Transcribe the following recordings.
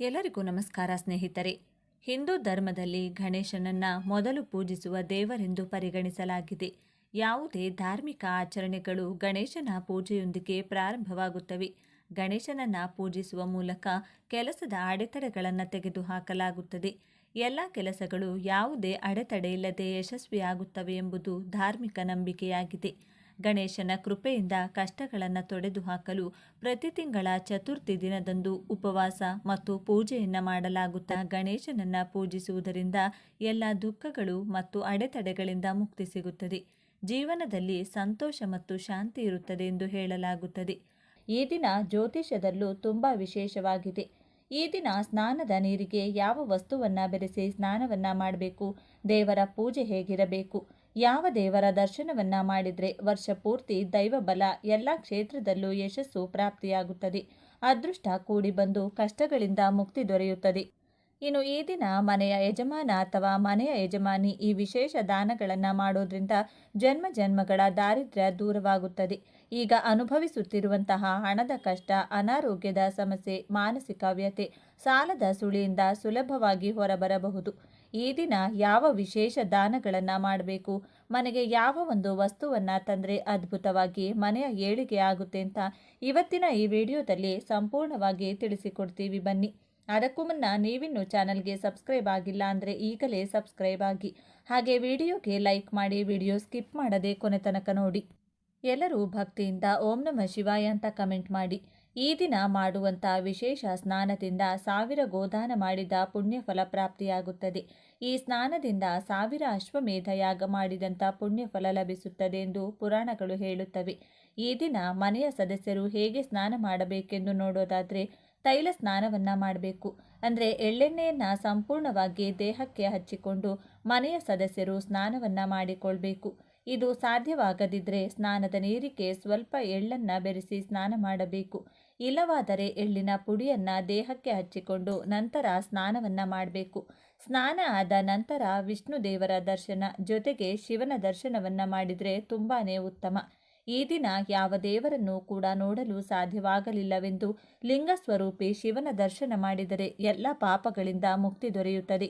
ಎಲ್ಲರಿಗೂ ನಮಸ್ಕಾರ ಸ್ನೇಹಿತರೆ. ಹಿಂದೂ ಧರ್ಮದಲ್ಲಿ ಗಣೇಶನನ್ನ ಮೊದಲು ಪೂಜಿಸುವ ದೇವರೆಂದು ಪರಿಗಣಿಸಲಾಗಿದೆ. ಯಾವುದೇ ಧಾರ್ಮಿಕ ಆಚರಣೆಗಳು ಗಣೇಶನ ಪೂಜೆಯೊಂದಿಗೆ ಪ್ರಾರಂಭವಾಗುತ್ತವೆ. ಗಣೇಶನನ್ನ ಪೂಜಿಸುವ ಮೂಲಕ ಕೆಲಸದ ಅಡೆತಡೆಗಳನ್ನು ತೆಗೆದುಹಾಕಲಾಗುತ್ತದೆ. ಎಲ್ಲ ಕೆಲಸಗಳು ಯಾವುದೇ ಅಡೆತಡೆ ಇಲ್ಲದೆ ಯಶಸ್ವಿಯಾಗುತ್ತವೆ ಎಂಬುದು ಧಾರ್ಮಿಕ ನಂಬಿಕೆಯಾಗಿದೆ. ಗಣೇಶನ ಕೃಪೆಯಿಂದ ಕಷ್ಟಗಳನ್ನು ತೊಡೆದು ಹಾಕಲು ಪ್ರತಿ ತಿಂಗಳ ಚತುರ್ಥಿ ದಿನದಂದು ಉಪವಾಸ ಮತ್ತು ಪೂಜೆಯನ್ನು ಮಾಡಲಾಗುತ್ತಾ ಗಣೇಶನನ್ನು ಪೂಜಿಸುವುದರಿಂದ ಎಲ್ಲ ದುಃಖಗಳು ಮತ್ತು ಅಡೆತಡೆಗಳಿಂದ ಮುಕ್ತಿ ಸಿಗುತ್ತದೆ. ಜೀವನದಲ್ಲಿ ಸಂತೋಷ ಮತ್ತು ಶಾಂತಿ ಇರುತ್ತದೆ ಎಂದು ಹೇಳಲಾಗುತ್ತದೆ. ಈ ದಿನ ಜ್ಯೋತಿಷದಲ್ಲೂ ತುಂಬ ವಿಶೇಷವಾಗಿದೆ. ಈ ದಿನ ಸ್ನಾನದ ನೀರಿಗೆ ಯಾವ ವಸ್ತುವನ್ನು ಬೆರೆಸಿ ಸ್ನಾನವನ್ನು ಮಾಡಬೇಕು, ದೇವರ ಪೂಜೆ ಹೇಗಿರಬೇಕು ಯಾವ ದೇವರ ದರ್ಶನವನ್ನ ಮಾಡಿದರೆ ವರ್ಷ ಪೂರ್ತಿ ದೈವ ಬಲ ಎಲ್ಲ ಕ್ಷೇತ್ರದಲ್ಲೂ ಯಶಸ್ಸು ಪ್ರಾಪ್ತಿಯಾಗುತ್ತದೆ. ಅದೃಷ್ಟ ಕೂಡಿ ಬಂದು ಕಷ್ಟಗಳಿಂದ ಮುಕ್ತಿ ದೊರೆಯುತ್ತದೆ. ಇನ್ನು ಈ ದಿನ ಮನೆಯ ಯಜಮಾನ ಅಥವಾ ಮನೆಯ ಯಜಮಾನಿ ಈ ವಿಶೇಷ ದಾನಗಳನ್ನು ಮಾಡೋದ್ರಿಂದ ಜನ್ಮ ಜನ್ಮಗಳ ದಾರಿದ್ರ್ಯ ದೂರವಾಗುತ್ತದೆ. ಈಗ ಅನುಭವಿಸುತ್ತಿರುವಂತಹ ಹಣದ ಕಷ್ಟ, ಅನಾರೋಗ್ಯದ ಸಮಸ್ಯೆ, ಮಾನಸಿಕ ವ್ಯತೆ ಸಾಲದ ಸುಳಿಯಿಂದ ಸುಲಭವಾಗಿ ಹೊರಬರಬಹುದು. ಈ ದಿನ ಯಾವ ವಿಶೇಷ ದಾನಗಳನ್ನು ಮಾಡಬೇಕು? ಮನೆಗೆ ಯಾವ ಒಂದು ವಸ್ತುವನ್ನು ತಂದರೆ ಅದ್ಭುತವಾಗಿ ಮನೆಯ ಏಳಿಗೆ ಆಗುತ್ತೆ ಅಂತ ಇವತ್ತಿನ ಈ ವಿಡಿಯೋದಲ್ಲಿ ಸಂಪೂರ್ಣವಾಗಿ ತಿಳಿಸಿಕೊಡ್ತೀವಿ ಬನ್ನಿ. ಅದಕ್ಕೂ ಮುನ್ನ ನೀವಿನ್ನು ಚಾನಲ್ಗೆ ಸಬ್ಸ್ಕ್ರೈಬ್ ಆಗಿಲ್ಲ ಅಂದರೆ ಈಗಲೇ ಸಬ್ಸ್ಕ್ರೈಬ್ ಆಗಿ. ಹಾಗೆ ವಿಡಿಯೋಗೆ ಲೈಕ್ ಮಾಡಿ ವಿಡಿಯೋ ಸ್ಕಿಪ್ ಮಾಡದೆ ಕೊನೆ ತನಕ ನೋಡಿ. ಎಲ್ಲರೂ ಭಕ್ತಿಯಿಂದ ಓಂ ನಮಃ ಶಿವಾಯ ಅಂತ ಕಮೆಂಟ್ ಮಾಡಿ. ಈ ದಿನ ಮಾಡುವಂಥ ವಿಶೇಷ ಸ್ನಾನದಿಂದ ಸಾವಿರ ಗೋದಾನ ಮಾಡಿದ ಪುಣ್ಯಫಲ ಪ್ರಾಪ್ತಿಯಾಗುತ್ತದೆ. ಈ ಸ್ನಾನದಿಂದ ಸಾವಿರ ಅಶ್ವಮೇಧ ಯಾಗ ಮಾಡಿದಂಥ ಪುಣ್ಯ ಫಲ ಲಭಿಸುತ್ತದೆ ಎಂದು ಪುರಾಣಗಳು ಹೇಳುತ್ತವೆ. ಈ ದಿನ ಮನೆಯ ಸದಸ್ಯರು ಹೇಗೆ ಸ್ನಾನ ಮಾಡಬೇಕೆಂದು ನೋಡೋದಾದರೆ ತೈಲ ಸ್ನಾನವನ್ನು ಮಾಡಬೇಕು. ಅಂದರೆ ಎಳ್ಳೆಣ್ಣೆಯನ್ನು ಸಂಪೂರ್ಣವಾಗಿ ದೇಹಕ್ಕೆ ಹಚ್ಚಿಕೊಂಡು ಮನೆಯ ಸದಸ್ಯರು ಸ್ನಾನವನ್ನು ಮಾಡಿಕೊಳ್ಬೇಕು. ಇದು ಸಾಧ್ಯವಾಗದಿದ್ದರೆ ಸ್ನಾನದ ನೀರಿಗೆ ಸ್ವಲ್ಪ ಎಳ್ಳನ್ನು ಬೆರೆಸಿ ಸ್ನಾನ ಮಾಡಬೇಕು. ಇಲ್ಲವಾದರೆ ಎಳ್ಳಿನ ಪುಡಿಯನ್ನು ದೇಹಕ್ಕೆ ಹಚ್ಚಿಕೊಂಡು ನಂತರ ಸ್ನಾನವನ್ನು ಮಾಡಬೇಕು. ಸ್ನಾನ ಆದ ನಂತರ ವಿಷ್ಣು ದೇವರ ದರ್ಶನ ಜೊತೆಗೆ ಶಿವನ ದರ್ಶನವನ್ನು ಮಾಡಿದರೆ ತುಂಬಾ ಉತ್ತಮ. ಈ ದಿನ ಯಾವ ದೇವರನ್ನು ಕೂಡ ನೋಡಲು ಸಾಧ್ಯವಾಗಲಿಲ್ಲವೆಂದು ಲಿಂಗ ಸ್ವರೂಪಿ ಶಿವನ ದರ್ಶನ ಮಾಡಿದರೆ ಎಲ್ಲ ಪಾಪಗಳಿಂದ ಮುಕ್ತಿ ದೊರೆಯುತ್ತದೆ.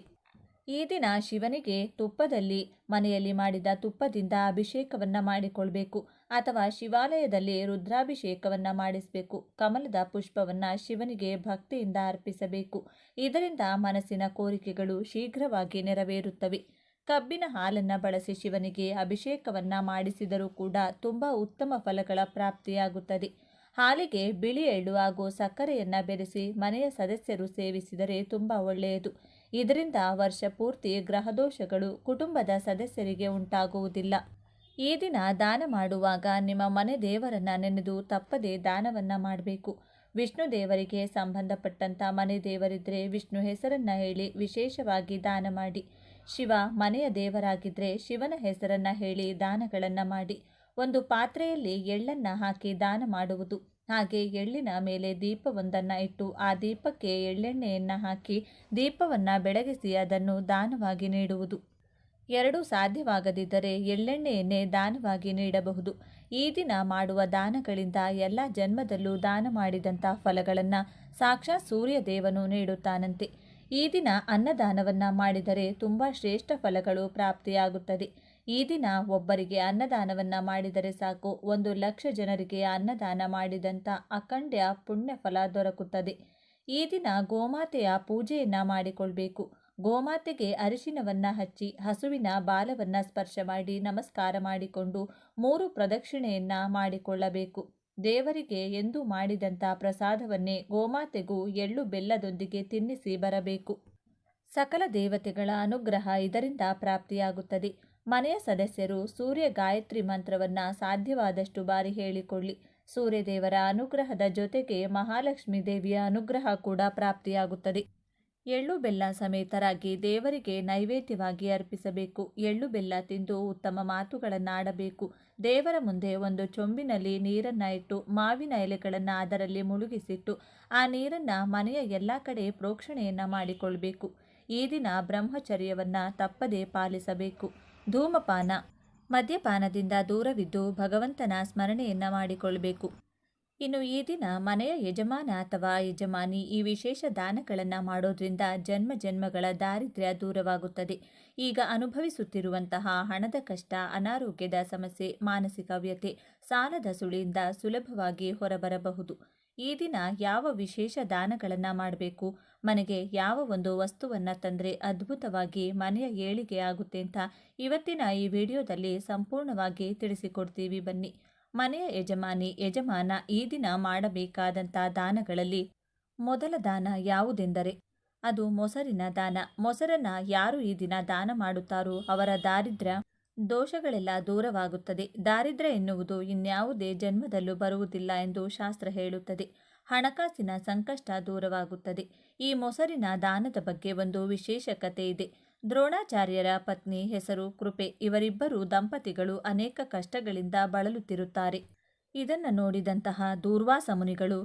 ಈ ದಿನ ಶಿವನಿಗೆ ತುಪ್ಪದಲ್ಲಿ ಮನೆಯಲ್ಲಿ ಮಾಡಿದ ತುಪ್ಪದಿಂದ ಅಭಿಷೇಕವನ್ನು ಮಾಡಿಕೊಳ್ಬೇಕು. ಅಥವಾ ಶಿವಾಲಯದಲ್ಲಿ ರುದ್ರಾಭಿಷೇಕವನ್ನು ಮಾಡಿಸಬೇಕು. ಕಮಲದ ಪುಷ್ಪವನ್ನು ಶಿವನಿಗೆ ಭಕ್ತಿಯಿಂದ ಅರ್ಪಿಸಬೇಕು. ಇದರಿಂದ ಮನಸ್ಸಿನ ಕೋರಿಕೆಗಳು ಶೀಘ್ರವಾಗಿ ನೆರವೇರುತ್ತವೆ. ಕಬ್ಬಿನ ಹಾಲನ್ನು ಬಳಸಿ ಶಿವನಿಗೆ ಅಭಿಷೇಕವನ್ನು ಮಾಡಿಸಿದರೂ ಕೂಡ ತುಂಬ ಉತ್ತಮ ಫಲಗಳ ಪ್ರಾಪ್ತಿಯಾಗುತ್ತದೆ. ಹಾಲಿಗೆ ಬಿಳಿ ಎಳ್ಳು ಹಾಗೂ ಸಕ್ಕರೆಯನ್ನು ಬೆರೆಸಿ ಮನೆಯ ಸದಸ್ಯರು ಸೇವಿಸಿದರೆ ತುಂಬ ಒಳ್ಳೆಯದು. ಇದರಿಂದ ವರ್ಷ ಪೂರ್ತಿ ಗ್ರಹದೋಷಗಳು ಕುಟುಂಬದ ಸದಸ್ಯರಿಗೆ ಉಂಟಾಗುವುದಿಲ್ಲ. ಈ ದಿನ ದಾನ ಮಾಡುವಾಗ ನಿಮ್ಮ ಮನೆ ದೇವರನ್ನ ನೆನೆದು ತಪ್ಪದೆ ದಾನವನ್ನ ಮಾಡಬೇಕು. ವಿಷ್ಣು ದೇವರಿಗೆ ಸಂಬಂಧಪಟ್ಟಂತ ಮನೆ ದೇವರಿದ್ರೆ ವಿಷ್ಣು ಹೆಸರನ್ನ ಹೇಳಿ ವಿಶೇಷವಾಗಿ ದಾನ ಮಾಡಿ. ಶಿವ ಮನೆಯ ದೇವರಾಗಿದ್ದರೆ ಶಿವನ ಹೆಸರನ್ನ ಹೇಳಿ ದಾನಗಳನ್ನು ಮಾಡಿ. ಒಂದು ಪಾತ್ರೆಯಲ್ಲಿ ಎಳ್ಳನ್ನು ಹಾಕಿ ದಾನ ಮಾಡುವುದು. ಹಾಗೆ ಎಳ್ಳಿನ ಮೇಲೆ ದೀಪವೊಂದನ್ನು ಇಟ್ಟು ಆ ದೀಪಕ್ಕೆ ಎಳ್ಳೆಣ್ಣೆಯನ್ನು ಹಾಕಿ ದೀಪವನ್ನು ಬೆಳಗಿಸಿ ಅದನ್ನು ದಾನವಾಗಿ ನೀಡುವುದು. ಎರಡೂ ಸಾಧ್ಯವಾಗದಿದ್ದರೆ ಎಳ್ಳೆಣ್ಣೆಯನ್ನೇ ದಾನವಾಗಿ ನೀಡಬಹುದು. ಈ ದಿನ ಮಾಡುವ ದಾನಗಳಿಂದ ಎಲ್ಲ ಜನ್ಮದಲ್ಲೂ ದಾನ ಮಾಡಿದಂಥ ಫಲಗಳನ್ನು ಸಾಕ್ಷಾತ್ ಸೂರ್ಯದೇವನು ನೀಡುತ್ತಾನಂತೆ. ಈ ದಿನ ಅನ್ನದಾನವನ್ನು ಮಾಡಿದರೆ ತುಂಬ ಶ್ರೇಷ್ಠ ಫಲಗಳು ಪ್ರಾಪ್ತಿಯಾಗುತ್ತದೆ. ಈ ದಿನ ಒಬ್ಬರಿಗೆ ಅನ್ನದಾನವನ್ನು ಮಾಡಿದರೆ ಸಾಕು. ಒಂದು ಲಕ್ಷ ಜನರಿಗೆ ಅನ್ನದಾನ ಮಾಡಿದಂಥ ಅಖಂಡ್ಯ ಪುಣ್ಯ ಫಲ ದೊರಕುತ್ತದೆ. ಈ ದಿನ ಗೋಮಾತೆಯ ಪೂಜೆಯನ್ನು ಮಾಡಿಕೊಳ್ಬೇಕು. ಗೋಮಾತೆಗೆ ಅರಿಶಿನವನ್ನು ಹಚ್ಚಿ, ಹಸುವಿನ ಬಾಲವನ್ನು ಸ್ಪರ್ಶ ಮಾಡಿ, ನಮಸ್ಕಾರ ಮಾಡಿಕೊಂಡು ಮೂರು ಪ್ರದಕ್ಷಿಣೆಯನ್ನು ಮಾಡಿಕೊಳ್ಳಬೇಕು. ದೇವರಿಗೆ ಎಂದು ಮಾಡಿದಂಥ ಪ್ರಸಾದವನ್ನೇ ಗೋಮಾತೆಗೂ ಎಳ್ಳು ಬೆಲ್ಲದೊಂದಿಗೆ ತಿನ್ನಿಸಿ ಬರಬೇಕು. ಸಕಲ ದೇವತೆಗಳ ಅನುಗ್ರಹ ಇದರಿಂದ ಪ್ರಾಪ್ತಿಯಾಗುತ್ತದೆ. ಮನೆಯ ಸದಸ್ಯರು ಸೂರ್ಯ ಗಾಯತ್ರಿ ಮಂತ್ರವನ್ನು ಸಾಧ್ಯವಾದಷ್ಟು ಬಾರಿ ಹೇಳಿಕೊಳ್ಳಿ. ಸೂರ್ಯದೇವರ ಅನುಗ್ರಹದ ಜೊತೆಗೆ ಮಹಾಲಕ್ಷ್ಮೀ ದೇವಿಯ ಅನುಗ್ರಹ ಕೂಡ ಪ್ರಾಪ್ತಿಯಾಗುತ್ತದೆ. ಎಳ್ಳು ಬೆಲ್ಲ ಸಮೇತರಾಗಿ ದೇವರಿಗೆ ನೈವೇದ್ಯವಾಗಿ ಅರ್ಪಿಸಬೇಕು. ಎಳ್ಳು ಬೆಲ್ಲ ತಿಂದು ಉತ್ತಮ ಮಾತುಗಳನ್ನು ಆಡಬೇಕು ದೇವರ ಮುಂದೆ ಒಂದು ಚೊಂಬಿನಲ್ಲಿ ನೀರನ್ನು ಇಟ್ಟು, ಮಾವಿನ ಎಲೆಗಳನ್ನು ಅದರಲ್ಲಿ ಮುಳುಗಿಸಿಟ್ಟು, ಆ ನೀರನ್ನು ಮನೆಯ ಎಲ್ಲ ಕಡೆ ಪ್ರೋಕ್ಷಣೆಯನ್ನು ಮಾಡಿಕೊಳ್ಬೇಕು. ಈ ದಿನ ಬ್ರಹ್ಮಚರ್ಯವನ್ನು ತಪ್ಪದೇ ಪಾಲಿಸಬೇಕು. ಧೂಮಪಾನ. ಮದ್ಯಪಾನದಿಂದ ದೂರವಿದ್ದು ಭಗವಂತನ ಸ್ಮರಣೆಯನ್ನು ಮಾಡಿಕೊಳ್ಬೇಕು. ಇನ್ನು ಈ ದಿನ ಮನೆಯ ಯಜಮಾನ ಅಥವಾ ಯಜಮಾನಿ ಈ ವಿಶೇಷ ದಾನಗಳನ್ನು ಮಾಡೋದ್ರಿಂದ ಜನ್ಮ ಜನ್ಮಗಳ ದಾರಿದ್ರ್ಯ ದೂರವಾಗುತ್ತದೆ. ಈಗ ಅನುಭವಿಸುತ್ತಿರುವಂತಹ ಹಣದ ಕಷ್ಟ, ಅನಾರೋಗ್ಯದ ಸಮಸ್ಯೆ, ಮಾನಸಿಕ ವ್ಯತೆ ಸಾಲದ ಸುಳಿಯಿಂದ ಸುಲಭವಾಗಿ ಹೊರಬರಬಹುದು. ಈ ದಿನ ಯಾವ ವಿಶೇಷ ದಾನಗಳನ್ನು ಮಾಡಬೇಕು? ಮನೆಗೆ ಯಾವ ಒಂದು ವಸ್ತುವನ್ನು ತಂದರೆ ಅದ್ಭುತವಾಗಿ ಮನೆಯ ಏಳಿಗೆ ಆಗುತ್ತೆ ಅಂತ ಇವತ್ತಿನ ಈ ವಿಡಿಯೋದಲ್ಲಿ ಸಂಪೂರ್ಣವಾಗಿ ತಿಳಿಸಿಕೊಡ್ತೀವಿ ಬನ್ನಿ. ಮನೆಯ ಯಜಮಾನಿ, ಯಜಮಾನ ಈ ದಿನ ಮಾಡಬೇಕಾದಂಥ ದಾನಗಳಲ್ಲಿ ಮೊದಲ ದಾನ ಯಾವುದೆಂದರೆ, ಅದು ಮೊಸರಿನ ದಾನ. ಮೊಸರನ್ನ ಯಾರು ಈ ದಿನ ದಾನ ಮಾಡುತ್ತಾರೋ ಅವರ ದಾರಿದ್ರ್ಯ ದೋಷಗಳೆಲ್ಲ ದೂರವಾಗುತ್ತದೆ. ದಾರಿದ್ರ್ಯ ಎನ್ನುವುದು ಇನ್ಯಾವುದೇ ಜನ್ಮದಲ್ಲೂ ಬರುವುದಿಲ್ಲ ಎಂದು ಶಾಸ್ತ್ರ ಹೇಳುತ್ತದೆ. ಹಣಕಾಸಿನ ಸಂಕಷ್ಟ ದೂರವಾಗುತ್ತದೆ. ಈ ಮೊಸರಿನ ದಾನದ ಬಗ್ಗೆ ಒಂದು ವಿಶೇಷ ಕಥೆ ಇದೆ. ದ್ರೋಣಾಚಾರ್ಯರ ಪತ್ನಿ ಹೆಸರು ಕೃಪೆ. ಇವರಿಬ್ಬರು ದಂಪತಿಗಳು ಅನೇಕ ಕಷ್ಟಗಳಿಂದ ಬಳಲುತ್ತಿರುತ್ತಾರೆ. ಇದನ್ನು ನೋಡಿದಂತಹ ದೂರ್ವಾಸ ಮುನಿಗಳು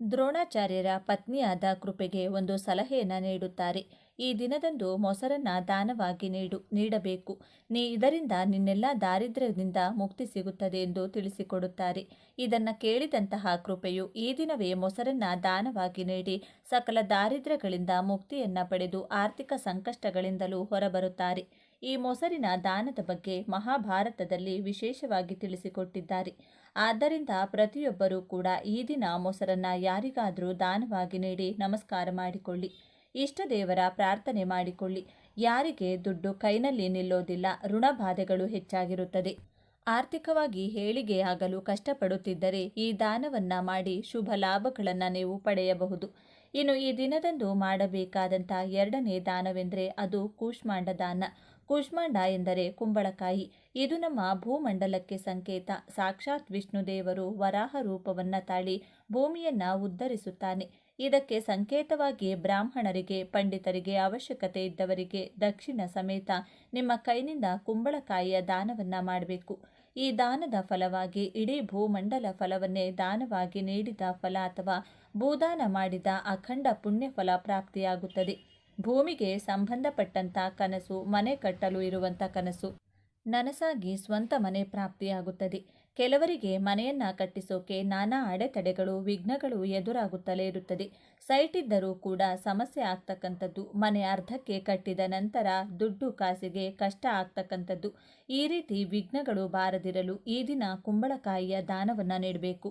ದ್ರೋಣಾಚಾರ್ಯರ ಪತ್ನಿಯಾದ ಕೃಪೆಗೆ ಒಂದು ಸಲಹೆಯನ್ನು ನೀಡುತ್ತಾರೆ. ಈ ದಿನದಂದು ಮೊಸರನ್ನ ದಾನವಾಗಿ ನೀಡು, ನೀಡಬೇಕು. ನೀ ಇದರಿಂದ ನಿನ್ನೆಲ್ಲ ದಾರಿದ್ರ್ಯದಿಂದ ಮುಕ್ತಿ ಸಿಗುತ್ತದೆ ಎಂದು ತಿಳಿಸಿಕೊಡುತ್ತಾರೆ. ಇದನ್ನು ಕೇಳಿದಂತಹ ಕೃಪೆಯು ಈ ದಿನವೇ ಮೊಸರನ್ನ ದಾನವಾಗಿ ನೀಡಿ ಸಕಲ ದಾರಿದ್ರ್ಯಗಳಿಂದ ಮುಕ್ತಿಯನ್ನ ಪಡೆದು ಆರ್ಥಿಕ ಸಂಕಷ್ಟಗಳಿಂದಲೂ ಹೊರಬರುತ್ತಾರೆ. ಈ ಮೊಸರಿನ ದಾನದ ಬಗ್ಗೆ ಮಹಾಭಾರತದಲ್ಲಿ ವಿಶೇಷವಾಗಿ ತಿಳಿಸಿಕೊಟ್ಟಿದ್ದಾರೆ. ಆದ್ದರಿಂದ ಪ್ರತಿಯೊಬ್ಬರೂ ಕೂಡ ಈ ದಿನ ಮೊಸರನ್ನ ಯಾರಿಗಾದರೂ ದಾನವಾಗಿ ನೀಡಿ ನಮಸ್ಕಾರ ಮಾಡಿಕೊಳ್ಳಿ. ಇಷ್ಟ ದೇವರ ಪ್ರಾರ್ಥನೆ ಮಾಡಿಕೊಳ್ಳಿ. ಯಾರಿಗೆ ದುಡ್ಡು ಕೈನಲ್ಲಿ ನಿಲ್ಲೋದಿಲ್ಲ ಋಣಬಾಧೆಗಳು ಹೆಚ್ಚಾಗಿರುತ್ತದೆ. ಆರ್ಥಿಕವಾಗಿ ಹೇಳಿಗೆಯಾಗಲು ಕಷ್ಟಪಡುತ್ತಿದ್ದರೆ ಈ ದಾನವನ್ನ ಮಾಡಿ ಶುಭ ಲಾಭಗಳನ್ನು ನೀವು ಪಡೆಯಬಹುದು. ಇನ್ನು ಈ ದಿನದಂದು ಮಾಡಬೇಕಾದಂಥ ಎರಡನೇ ದಾನವೆಂದರೆ ಅದು ಕೂಷ್ಮಾಂಡ ದಾನ. ಕೂಷ್ಮಾಂಡ ಎಂದರೆ ಕುಂಬಳಕಾಯಿ. ಇದು ನಮ್ಮ ಭೂಮಂಡಲಕ್ಕೆ ಸಂಕೇತ. ಸಾಕ್ಷಾತ್ ವಿಷ್ಣುದೇವರು ವರಾಹ ರೂಪವನ್ನು ತಾಳಿ ಭೂಮಿಯನ್ನು ಉದ್ಧರಿಸುತ್ತಾನೆ. ಇದಕ್ಕೆ ಸಂಕೇತವಾಗಿ ಬ್ರಾಹ್ಮಣರಿಗೆ, ಪಂಡಿತರಿಗೆ ಅವಶ್ಯಕತೆ ಇದ್ದವರಿಗೆ ದಕ್ಷಿಣ ಸಮೇತ ನಿಮ್ಮ ಕೈನಿಂದ ಕುಂಬಳಕಾಯಿಯ ದಾನವನ್ನ ಮಾಡಬೇಕು. ಈ ದಾನದ ಫಲವಾಗಿ ಇಡೀ ಭೂಮಂಡಲ ಫಲವನ್ನೇ ದಾನವಾಗಿ ನೀಡಿದ ಫಲ ಅಥವಾ ಭೂದಾನ ಮಾಡಿದ ಅಖಂಡ ಪುಣ್ಯ ಫಲ ಪ್ರಾಪ್ತಿಯಾಗುತ್ತದೆ. ಭೂಮಿಗೆ ಸಂಬಂಧಪಟ್ಟಂತ ಕನಸು ಮನೆ ಕಟ್ಟಲು ಇರುವಂಥ ಕನಸು. ನನಸಾಗಿ ಸ್ವಂತ ಮನೆ ಪ್ರಾಪ್ತಿಯಾಗುತ್ತದೆ. ಕೆಲವರಿಗೆ ಮನೆಯನ್ನ ಕಟ್ಟಿಸೋಕೆ ನಾನಾ ಅಡೆತಡೆಗಳು, ವಿಘ್ನಗಳು ಎದುರಾಗುತ್ತಲೇ ಇರುತ್ತದೆ. ಸೈಟ್ ಇದ್ದರೂ ಕೂಡ ಸಮಸ್ಯೆ ಆಗ್ತಕ್ಕಂಥದ್ದು ಮನೆ ಅರ್ಧಕ್ಕೆ ಕಟ್ಟಿದ ನಂತರ ದುಡ್ಡು ಕಾಸಿಗೆ ಕಷ್ಟ ಆಗ್ತಕ್ಕಂಥದ್ದು. ಈ ರೀತಿ ವಿಘ್ನಗಳು ಬಾರದಿರಲು ಈ ದಿನ ಕುಂಬಳಕಾಯಿಯ ದಾನವನ್ನು ನೀಡಬೇಕು.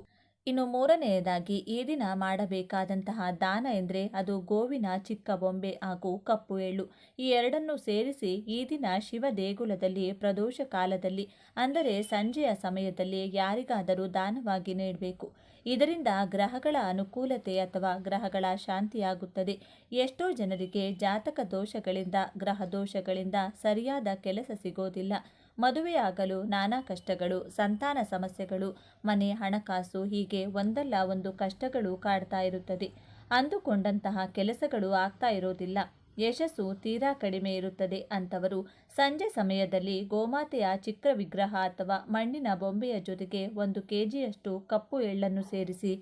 ಇನ್ನು ಮೂರನೆಯದಾಗಿ ಈ ದಿನ ಮಾಡಬೇಕಾದಂತಹ ದಾನ ಎಂದರೆ ಅದು ಗೋವಿನ, ಚಿಕ್ಕ ಬೊಂಬೆ ಹಾಗೂ ಕಪ್ಪು ಎಳ್ಳು. ಈ ಎರಡನ್ನು ಸೇರಿಸಿ ಈ ದಿನ ಶಿವ ದೇಗುಲದಲ್ಲಿ ಪ್ರದೋಷ ಕಾಲದಲ್ಲಿ, ಅಂದರೆ ಸಂಜೆಯ ಸಮಯದಲ್ಲಿ ಯಾರಿಗಾದರೂ ದಾನವಾಗಿ ನೀಡಬೇಕು. ಇದರಿಂದ ಗ್ರಹಗಳ ಅನುಕೂಲತೆ ಅಥವಾ ಗ್ರಹಗಳ ಶಾಂತಿಯಾಗುತ್ತದೆ. ಎಷ್ಟೋ ಜನರಿಗೆ ಜಾತಕ ದೋಷಗಳಿಂದ, ಗ್ರಹ ದೋಷಗಳಿಂದ ಸರಿಯಾದ ಕೆಲಸ ಸಿಗೋದಿಲ್ಲ. ಮದುವೆಯಾಗಲು ನಾನಾ ಕಷ್ಟಗಳು, ಸಂತಾನ ಸಮಸ್ಯೆಗಳು, ಮನೆ, ಹಣಕಾಸು ಹೀಗೆ ಒಂದಲ್ಲ ಒಂದು ಕಷ್ಟಗಳು ಕಾಡ್ತಾ ಇರುತ್ತದೆ. ಅಂದುಕೊಂಡಂತಹ ಕೆಲಸಗಳು ಆಗ್ತಾ ಇರೋದಿಲ್ಲ. ಯಶಸ್ಸು ತೀರಾ ಕಡಿಮೆ ಇರುತ್ತದೆ ಅಂತವರು ಸಂಜೆ ಸಮಯದಲ್ಲಿ ಗೋಮಾತೆಯ ಚಿಕ್ಕ ವಿಗ್ರಹ ಅಥವಾ ಮಣ್ಣಿನ ಬೊಂಬೆಯ ಜೊತೆಗೆ ಒಂದು ಕೆಜಿಯಷ್ಟು ಕಪ್ಪು ಎಳ್ಳನ್ನು ಸೇರಿಸಿ